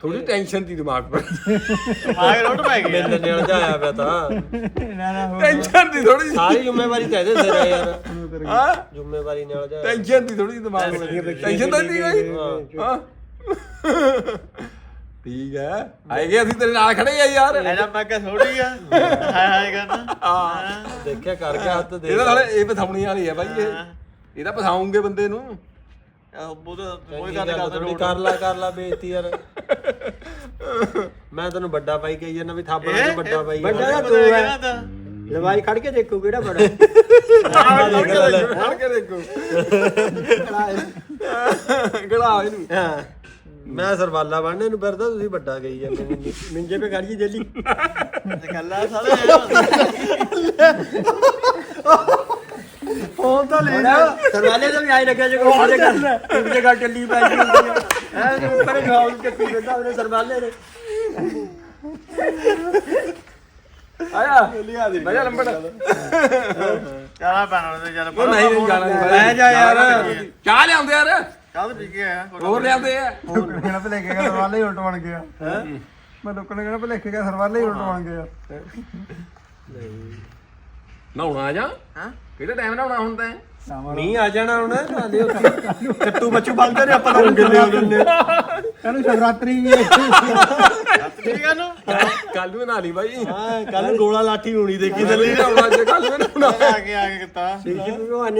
ਥੋੜੀ ਟੈਨਸ਼ਨ ਦੀ ਦਿਮਾਗ ਪਰ। ਆਏ ਰੋਟ ਪੈ ਗਈ ਮੈਨੂੰ ਨੇ ਉਲਝਾਇਆ ਪਿਆ ਤਾਂ। ਨਾ ਨਾ ਟੈਨਸ਼ਨ ਦੀ ਥੋੜੀ ਸਾਰੀ ਜ਼ਿੰਮੇਵਾਰੀ ਤਾਂ ਇਹਦੇ ਸਿਰ ਆ ਯਾਰ ਹਾਂ? ਜ਼ਿੰਮੇਵਾਰੀ ਨਾਲ ਟੈਨਸ਼ਨ ਦੀ ਥੋੜੀ ਦਿਮਾਗ ਪਰ। ਟੈਨਸ਼ਨ ਤਾਂ ਨਹੀਂ ਗਈ ਹਾਂ। ਠੀਕ ਹੈ। ਆਏਗੇ ਅਸੀਂ ਤੇਰੇ ਨਾਲ ਖੜੇ ਆ ਯਾਰ। ਐਨਾ ਮੈਂ ਕਿਹਾ ਥੋੜੀ ਆ। ਹਾਏ ਹਾਏ ਕਰਨਾ। ਹਾਂ। ਦੇਖਿਆ ਕਰ ਗਿਆ ਹੱਥ ਦੇ। ਇਹਦਾ ਨਾਲੇ ਇਹ ਪਥਾਉਣੀ ਵਾਲੀ ਹੈ ਬਾਈ ਇਹ। ਇਹਦਾ ਪਥਾਉਂਗੇ ਬੰਦੇ ਨੂੰ। ਉਹ ਤਾਂ ਕੋਈ ਗੱਲ ਕਰਦਾ ਕਰ ਲਾ ਕਰ ਲਾ ਬੇਇੱਜ਼ਤੀ ਯਾਰ। ਮੈਂ ਤੈਨੂੰ ਵੱਡਾ ਬਾਈ ਕਹੀ ਜਾਂਦਾ ਵੀ ਥਾਪੜਾ ਵੱਡਾ ਬਾਈ ਆ। ਵੱਡਾ ਤੂੰ ਹੈ। ਲਵਾਈ ਖੜ ਕੇ ਦੇਖੋ ਕਿਹੜਾ ਬੜਾ ਫੜ ਕੇ ਦੇਖੋ ਗੜਾ ਇਹਨੂੰ ਹਾਂ। ਮੈਂ ਸਰਵਾਲਾ ਬਣਨੇ ਨੂੰ ਫਿਰਦਾ ਤੁਸੀਂ ਵੱਡਾ ਕਹੀ ਜਾਂਦੇ। ਮਿੰਜੇ ਪੇ ਖੜੀ ਜੇਲੀ। ਗੱਲਾਂ ਸਾਰੇ ਫੋਨ ਤਾਂ ਲੈ ਸਰਵਾਲੇ ਤੋਂ ਵੀ ਆਈ ਲੱਗਿਆ ਜੇ ਕੋਈ ਸਾਡੇ ਘਰ ਇੱਕ ਜਗ੍ਹਾ ਟੱਲੀ ਪੈ ਗਈ ਹੁੰਦੀ ਹੈ। ਹੈ ਜੋ ਉੱਪਰ ਜਵਾਬ ਚੱਕੀ ਦਿੰਦਾ ਉਹਨੇ ਸਰਵਾਲੇ ਨੇ ਆਇਆ। ਬਜਾ ਲੰਬੜ। ਚਾਹ ਪੈਣਾ ਉਹਦੇ ਚੱਲ ਉਹ ਨਹੀਂ ਨਹੀਂ ਜਾਣਾ ਨਹੀਂ ਲੈ ਜਾ ਯਾਰ। ਚਾਹ ਲਿਆਉਂਦੇ ਯਾਰ। ਤਾਂ ਪੀ ਕੇ ਆਇਆ ਹੋਰ ਲਿਆਉਂਦੇ ਆ? ਕਹਿੰਦਾ ਭਲੇ ਕੇ ਸਰਵਾਲੇ ਹੀ ਉਲਟ ਬਣ ਗਿਆ। ਮੈਂ ਲੋਕਾਂ ਨੇ ਕਹਿੰਦਾ ਭਲੇ ਕੇ ਸਰਵਾਲੇ ਹੀ ਉਲਟ ਬਣ ਗਿਆ। ਨਹਾਉਣਾ ਜਾਂ? ਹਾਂ? ਕਿਹੜੇ ਟਾਈਮ ਨਹਾਉਣਾ ਹੁੰਦਾ ਹੈ ਮੀਂਹ ਆ ਜਾਣਾ ਹੁਣ ਨਾਲੇ ਉੱਥੇ। ਕੱਟੂ ਬੱਚੂ ਬੰਦੇ ਨੇ ਆਪਾਂ ਨੂੰ ਗਿੱਲੇ ਹੋ ਜੰਨੇ ਕਹਿੰਦਾ ਸ਼ਿਵਰਾਤਰੀ ਵੀ ਠੀਕ ਆ ਨੂੰ ਕੱਲ ਨੂੰ ਨਹਾ ਲਈ ਬਾਈ। ਹਾਂ ਕੱਲ ਗੋਲਾ ਲਾਠੀ ਹੋਣੀ ਦੇਖੀ ਕੱਲ ਨੂੰ ਨਹਾਉਣਾ ਜੇ ਕੱਲ ਨੂੰ ਆ ਕੇ ਆ ਕੇ ਕੀਤਾ।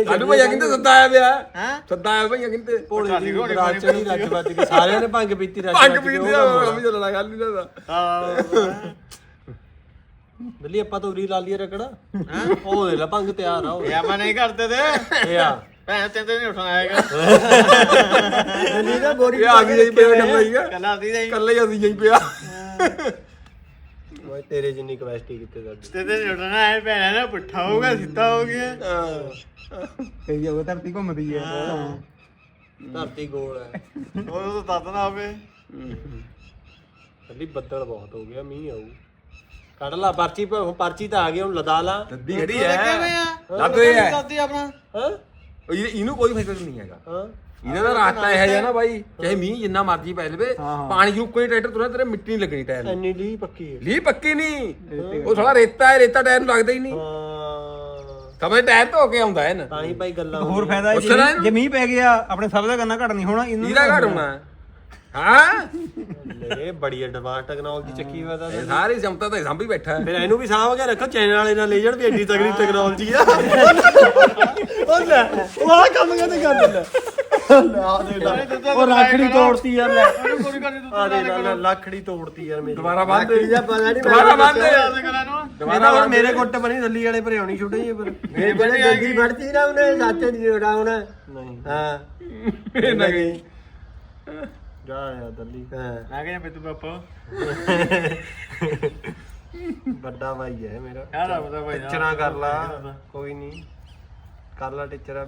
ਕੱਲ ਨੂੰ ਭਈਆ ਕਹਿੰਦੇ ਸੱਦਾ ਆਇਆ ਪਿਆ। ਹੈ? ਸੱਦਾ ਆਇਆ ਭਈਆ ਕਹਿੰਦੇ। ਭੋਲੇ ਦੀ ਰਾਤ ਚੜੀ ਰੱਜ ਵੱਜ ਸਾਰਿਆਂ ਨੇ ਭੰਗ ਪੀਤੀ ਰੱਜ ਪੀਂਦੇ ਉਹ ਆ ਕੰਮ ਕੰਮ ਚੱਲਣਾ ਨਹੀਂ ਦਾ ਹਾਂ। ਦਿੱਲੀ ਆਪਾਂ ਤਾਂ ਉਰੀ ਲਾ ਲਈਏ ਰਕੜਾ ਉਹ ਦੇ ਲਾ ਭੰਗ ਤਿਆਰ ਆ ਉਹ ਮੈਂ ਨਹੀਂ ਕਰਦੇ ਤੇ। ਇਹ ਆ। ਭੈਣ ਤੇ ਤੇ ਨਹੀਂ ਉਠਣਾ ਆਏਗਾ ਦਿੱਲੀ ਦਾ ਗੋਰੀ ਇਹ ਆ ਗਈ ਜੀ ਪਿਆ ਹੀ ਕੱਲਾ ਦੀ ਨਹੀਂ ਕੱਲੇ ਹੀ ਅਸੀਂ ਜਈ ਪਿਆ। ਓਏ ਤੇਰੇ ਜਿੰਨੀ ਕਪੈਸਿਟੀ ਕਿਤੇ ਸਾਡੀ ਤੇ ਤੇ ਨਹੀਂ ਉਠਣਾ ਹੈ ਭੈਣ ਨੇ ਪੁੱਠਾ ਹੋਊਗਾ ਸਿੱਧਾ ਹੋ ਗਿਆ। ਕਹੀ ਜਾਓ ਧਰਤੀ ਘੁੰਮਦੀ ਹੈ। ਧਰਤੀ ਗੋਲ ਹੈ। ਉਹ ਤਾਂ ਤਦ ਨਾ ਹੋਵੇ। ਦਿੱਲੀ ਬੱਦਲ ਬਹੁਤ ਹੋ ਗਿਆ ਮੀਂਹ ਆਊ। ਕੱਢ ਲਾ ਪਰਚੀ ਪ- ਪਰਚੀ ਤਾਂ ਆ ਗਈ ਹੁਣ ਲਦਾ ਲਾ। ਦੱਦੀ ਕਿਵੇਂ ਹੈ ਆ? ਲੱਗ ਹੋਈ ਹੈ ਕਰਦੀ ਆਪਣਾ। ਹਾਂ? ਇਹ- ਇਹਨੂੰ ਕੋਈ ਫਿਕਰ ਨਹੀਂ ਹੈਗਾ। ਹਾਂ। ਇਹਦਾ ਤਾਂ ਰਾਸਤਾ ਇਹ ਹੈ ਨਾ ਬਾਈ ਚਾਹੇ ਮੀਂਹ ਜਿੰਨਾ ਮਰਜ਼ੀ ਪੈ ਲਵੇ ਪਾਣੀ ਨੂੰ ਕੋਈ ਟਰੈਕਟਰ ਤੁਰੇ ਤੇਰੇ ਮਿੱਟੀ ਨਹੀਂ ਲੱਗਣੀ ਟਾਇਰ ਨੂੰ ਇੰਨੀ ਲੀ ਪੱਕੀ ਹੈ। ਲੀ ਪੱਕੀ ਨਹੀਂ। ਉਹ ਥੋੜਾ ਰੇਤਾ ਹੈ ਰੇਤਾ ਟਾਇਰ ਨੂੰ ਲੱਗਦਾ ਹੀ ਨਹੀਂ। ਹਾਂ। ਸਮਝ ਟਾਇਰ ਧੋ ਕੇ ਆਉਂਦਾ ਹੈ ਨਾ ਤਾਂ ਹੀ ਭਾਈ ਗੱਲਾਂ ਹੋਰ ਫਾਇਦਾ ਇਹ ਜੇ- ਜੇ ਮੀਂਹ ਪੈ ਗਿਆ ਆਪਣੇ ਸਭ ਦਾ ਕਰਨਾ ਘਟ ਨਹੀਂ ਹੋਣਾ ਇਹਦਾ ਘਟ ਹੋਣਾ। ਹਾਂ ਇਹ ਬੜੀ ਐਡਵਾਂਸ ਟੈਕਨੋਲੋਜੀ ਚੱਕੀ ਹੋਇਆ ਤਾਂ। ਇਹ ਸਾਰੀ ਸਮਤਾ ਤਾਂ ਸਾਂਭੀ ਬੈਠਾ ਹੈ। ਫਿਰ ਇਹਨੂੰ ਵੀ ਸਾਂਭ ਕੇ ਰੱਖੋ ਚੈਨਲ ਵਾਲੇ ਨਾਲ ਲੈ ਜਾਣ ਵੀ ਐਡੀ ਤਗੜੀ ਟੈਕਨੋਲੋਜੀ ਆ। ਉਹ ਲੈ ਉਹ ਆ ਕੰਮ ਕਹਿੰਦੇ ਕਰ ਲੈ। ਲੈ ਆ ਦੇ ਲੈ। ਉਹ ਰੱਖੜੀ ਤੋੜਤੀ ਯਾਰ ਲੈ। ਆ ਦੇ ਲੈ, ਲੈ ਲੱਖੜੀ ਤੋੜਤੀ ਯਾਰ ਮੇਰੀ। ਦੁਬਾਰਾ ਬੰਦ ਦੇ ਜਾਂ ਪਤਾ ਨਹੀਂ ਦੁਬਾਰਾ ਬੰਦ ਦੁਬਾਰਾ ਹੁਣ ਮੇਰੇ ਗੁੱਟ ਬਣੀ ਥੱਲੀ ਵਾਲੇ ਭਰੇ ਆਉਣੀ ਛੁੱਟੇ ਜੀ ਪਰ ਮੇਰੇ ਬੜੇ ਜਲਦੀ ਵੜਤੀ ਨਾ ਉਹਨੇ ਸਾਤੇ ਦੀ ਜੋੜਾ ਉਹਨੇ ਨਹੀਂ। ਹਾਂ। ਨਾ ਗਈ। ਜਾ ਯਾਰ ਦੱਲੀ। ਹਾਂ। ਆ ਗਿਆ ਬਿੱਤੂ ਬਾਪਾ ਵੱਡਾ ਭਾਈ ਹੈ ਮੇਰਾ। ਯਾਰ ਆ ਭਾਈ ਟੀਚਰਾਂ ਕਰ ਲਾ ਕੋਈ ਨਹੀਂ ਕਰ ਲਾ ਟੀਚਰ।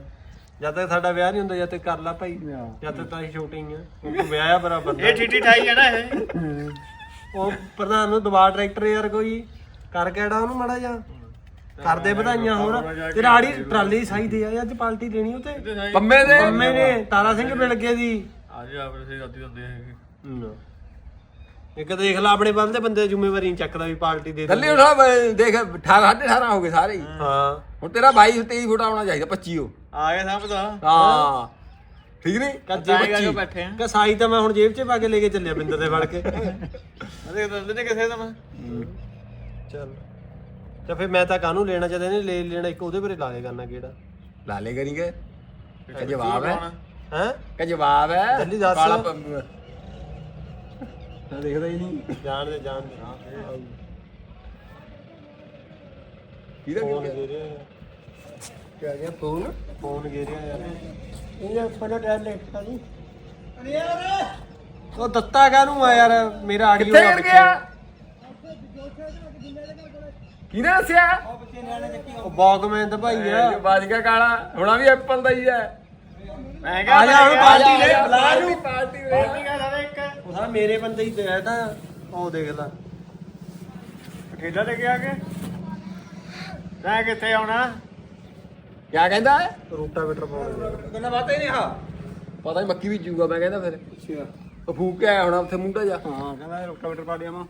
ਜਦ ਤੱਕ ਸਾਡਾ ਵਿਆਹ ਨਹੀਂ ਹੁੰਦਾ ਜਦ ਤੱਕ ਕਰ ਲਾ ਭਾਈ। ਜਦ ਤੱਕ ਤਾਂ ਅਸੀਂ ਛੋਟੇ ਹੀ ਆ ਤੂੰ ਵਿਆਹਿਆ ਬਰਾ ਬੰਦਾ ਇਹ ਠੀਠੀ ਠਾਈ ਹੈ ਨਾ ਇਹ। ਉਹ ਪ੍ਰਧਾਨ ਨੂੰ ਦਬਾ ਟਰੈਕਟਰ ਯਾਰ ਕੋਈ। ਕਰ ਕਿਹੜਾ ਉਹਨੂੰ ਮੜਾ ਜਾ ਕਰਦੇ ਵਧਾਈਆਂ ਹੋਰ। ਤੇ ਰਾੜੀ ਟਰਾਲੀ ਸਾਈ ਦੇ ਆ ਅੱਜ ਪਾਲਟੀ ਦੇਣੀ ਉਤੇ। ਪੰਮੇ ਦੇ। ਮੰਮੇ ਨੇ ਤਾਰਾ ਸਿੰਘ ਮਿਲ ਗਏ ਦੀ ਅੱਜ ਆਪਰੇ ਸੇ ਆਦੀ ਹੁੰਦੇ ਹੈਗੇ। ਇੱਕ ਦੇਖ ਲਾ ਆਪਣੇ ਬੰਦੇ ਦੇ ਬੰਦੇ ਜ਼ਿੰਮੇਵਾਰੀ ਨਹੀਂ ਚੱਕਦਾ ਵੀ ਪਾਰਟੀ ਦੇ ਥੱਲੇ ਉਠਾ ਬ- ਦੇਖ 18 18 ਹੋ ਗਏ ਸਾਰੇ ਹੀ। ਹਾਂ। ਹੁਣ ਤੇਰਾ 22 23 ਫੁੱਟ ਆਉਣਾ ਚਾਹੀਦਾ 25 ਉਹ। ਆ ਗਿਆ ਸਮਝਦਾ ਹਾਂ। ਠੀਕ ਨਹੀਂ? ਕੱਜੇ ਆਏਗਾ ਬੱਚੀ ਜੋ ਬੈਠੇ ਆ। ਕਸਾਈ ਤਾਂ ਮੈਂ ਹੁਣ ਜੇਬ 'ਚ ਪਾ ਕੇ ਲੈ ਕੇ ਚੱਲਿਆ ਬਿੰਦਰ ਦੇ ਫੜ ਕੇ। ਅਰੇ ਦੱਸਦੇ ਨੇ ਕਿਸੇ ਦਾ ਮੈਂ। ਚੱਲ। ਤੇ ਫਿਰ ਮੈਂ ਤਾਂ ਕਾਹਨੂੰ ਲੈਣਾ ਚਾਹਦੇ ਨੇ ਲੈ ਲੈਣਾ ਇੱਕ ਉਹਦੇ ਪਰੇ ਲਾ ਕੇ ਕਰਨਾ ਕਿਹੜਾ। ਲਾ ਲੈ ਕਰੀਂਗੇ ਕਾ? ਜਵਾਬ ਹੈ। ਹੈ? ਕਾ ਜਵਾਬ ਹੈ ਜਲਦੀ ਦੱਸ। ਕਾਲਾ ਪੰਮ। ਨਾ ਦੇਖਦਾ ਹੀ ਨਹੀਂ। ਜਾਣ ਦੇ ਜਾਣ ਦੇ। ਕਿਹਦਾ ਫੋਨ ਕੀ ਗੇਰਿਆ ਕਿਆ ਗਿਆ ਫੋਨ? ਫੋਨ ਗੇਰਿਆ ਯਾਰ। ਇਹ ਫੋਨ ਟੈਲ ਲੈਟਾ ਜੀ ਉਹ ਦਿੱਤਾ ਕਾਹਨੂੰ ਆ ਯਾਰ? ਮੇਰਾ ਆਡੀਓ ਕਿੱਥੇ ਗਿਰ ਗਿਆ? ਕਿਹਨੇ ਦੱਸਿਆ? ਉਹ ਬਾਕਮੈਨ ਤਾਂ ਭਾਈ ਆ। ਇਹ ਬਾਜਗਾ ਕਾਲਾ। ਹੁਣਾ ਵੀ ਐਪਲ ਦਾ ਹੀ ਹੈ। ਮੈਂ ਆ ਜਾ ਹੁਣ ਪਾਰਟੀ ਲੈ ਆ ਬੁਲਾ ਨੂੰ ਪਾਰਟੀ ਵੇ ਪਾਰਟੀ ਕਾ ਸਾਰੇ ਇੱਕ ਉਹ ਸਾਰਾ ਮੇਰੇ ਬੰਦੇ ਹੀ ਤੇ ਤਾਂ ਉਹ ਦੇਖ ਲੈ। ਠੇਲਾ ਲੈ ਕੇ ਆ ਕੇ। ਮੈਂ ਕਿੱਥੇ ਆਉਣਾ? ਕਿਆ ਕਹਿੰਦਾ? ਹੈ ਰੂਟਾ ਬੀਟਰ ਪਾਉਣਾ ਕਹਿੰਦਾ ਬਾਤ ਹੀ ਨਹੀਂ ਹਾਂ ਪਤਾ ਨਹੀਂ ਮੱਕੀ ਵੀ ਜੂਗਾ ਮੈਂ ਕਹਿੰਦਾ ਫਿਰ। ਅੱਛਾ। ਉਹ ਫੂਕ ਕੇ ਆਇਆ ਹੋਣਾ ਉੱਥੇ ਮੁੰਡਾ ਜਾ। ਹਾਂ ਕਹਿੰਦਾ ਰੋਟਾਵੇਟਰ ਪਾ ਦਿਆ ਮੈਂ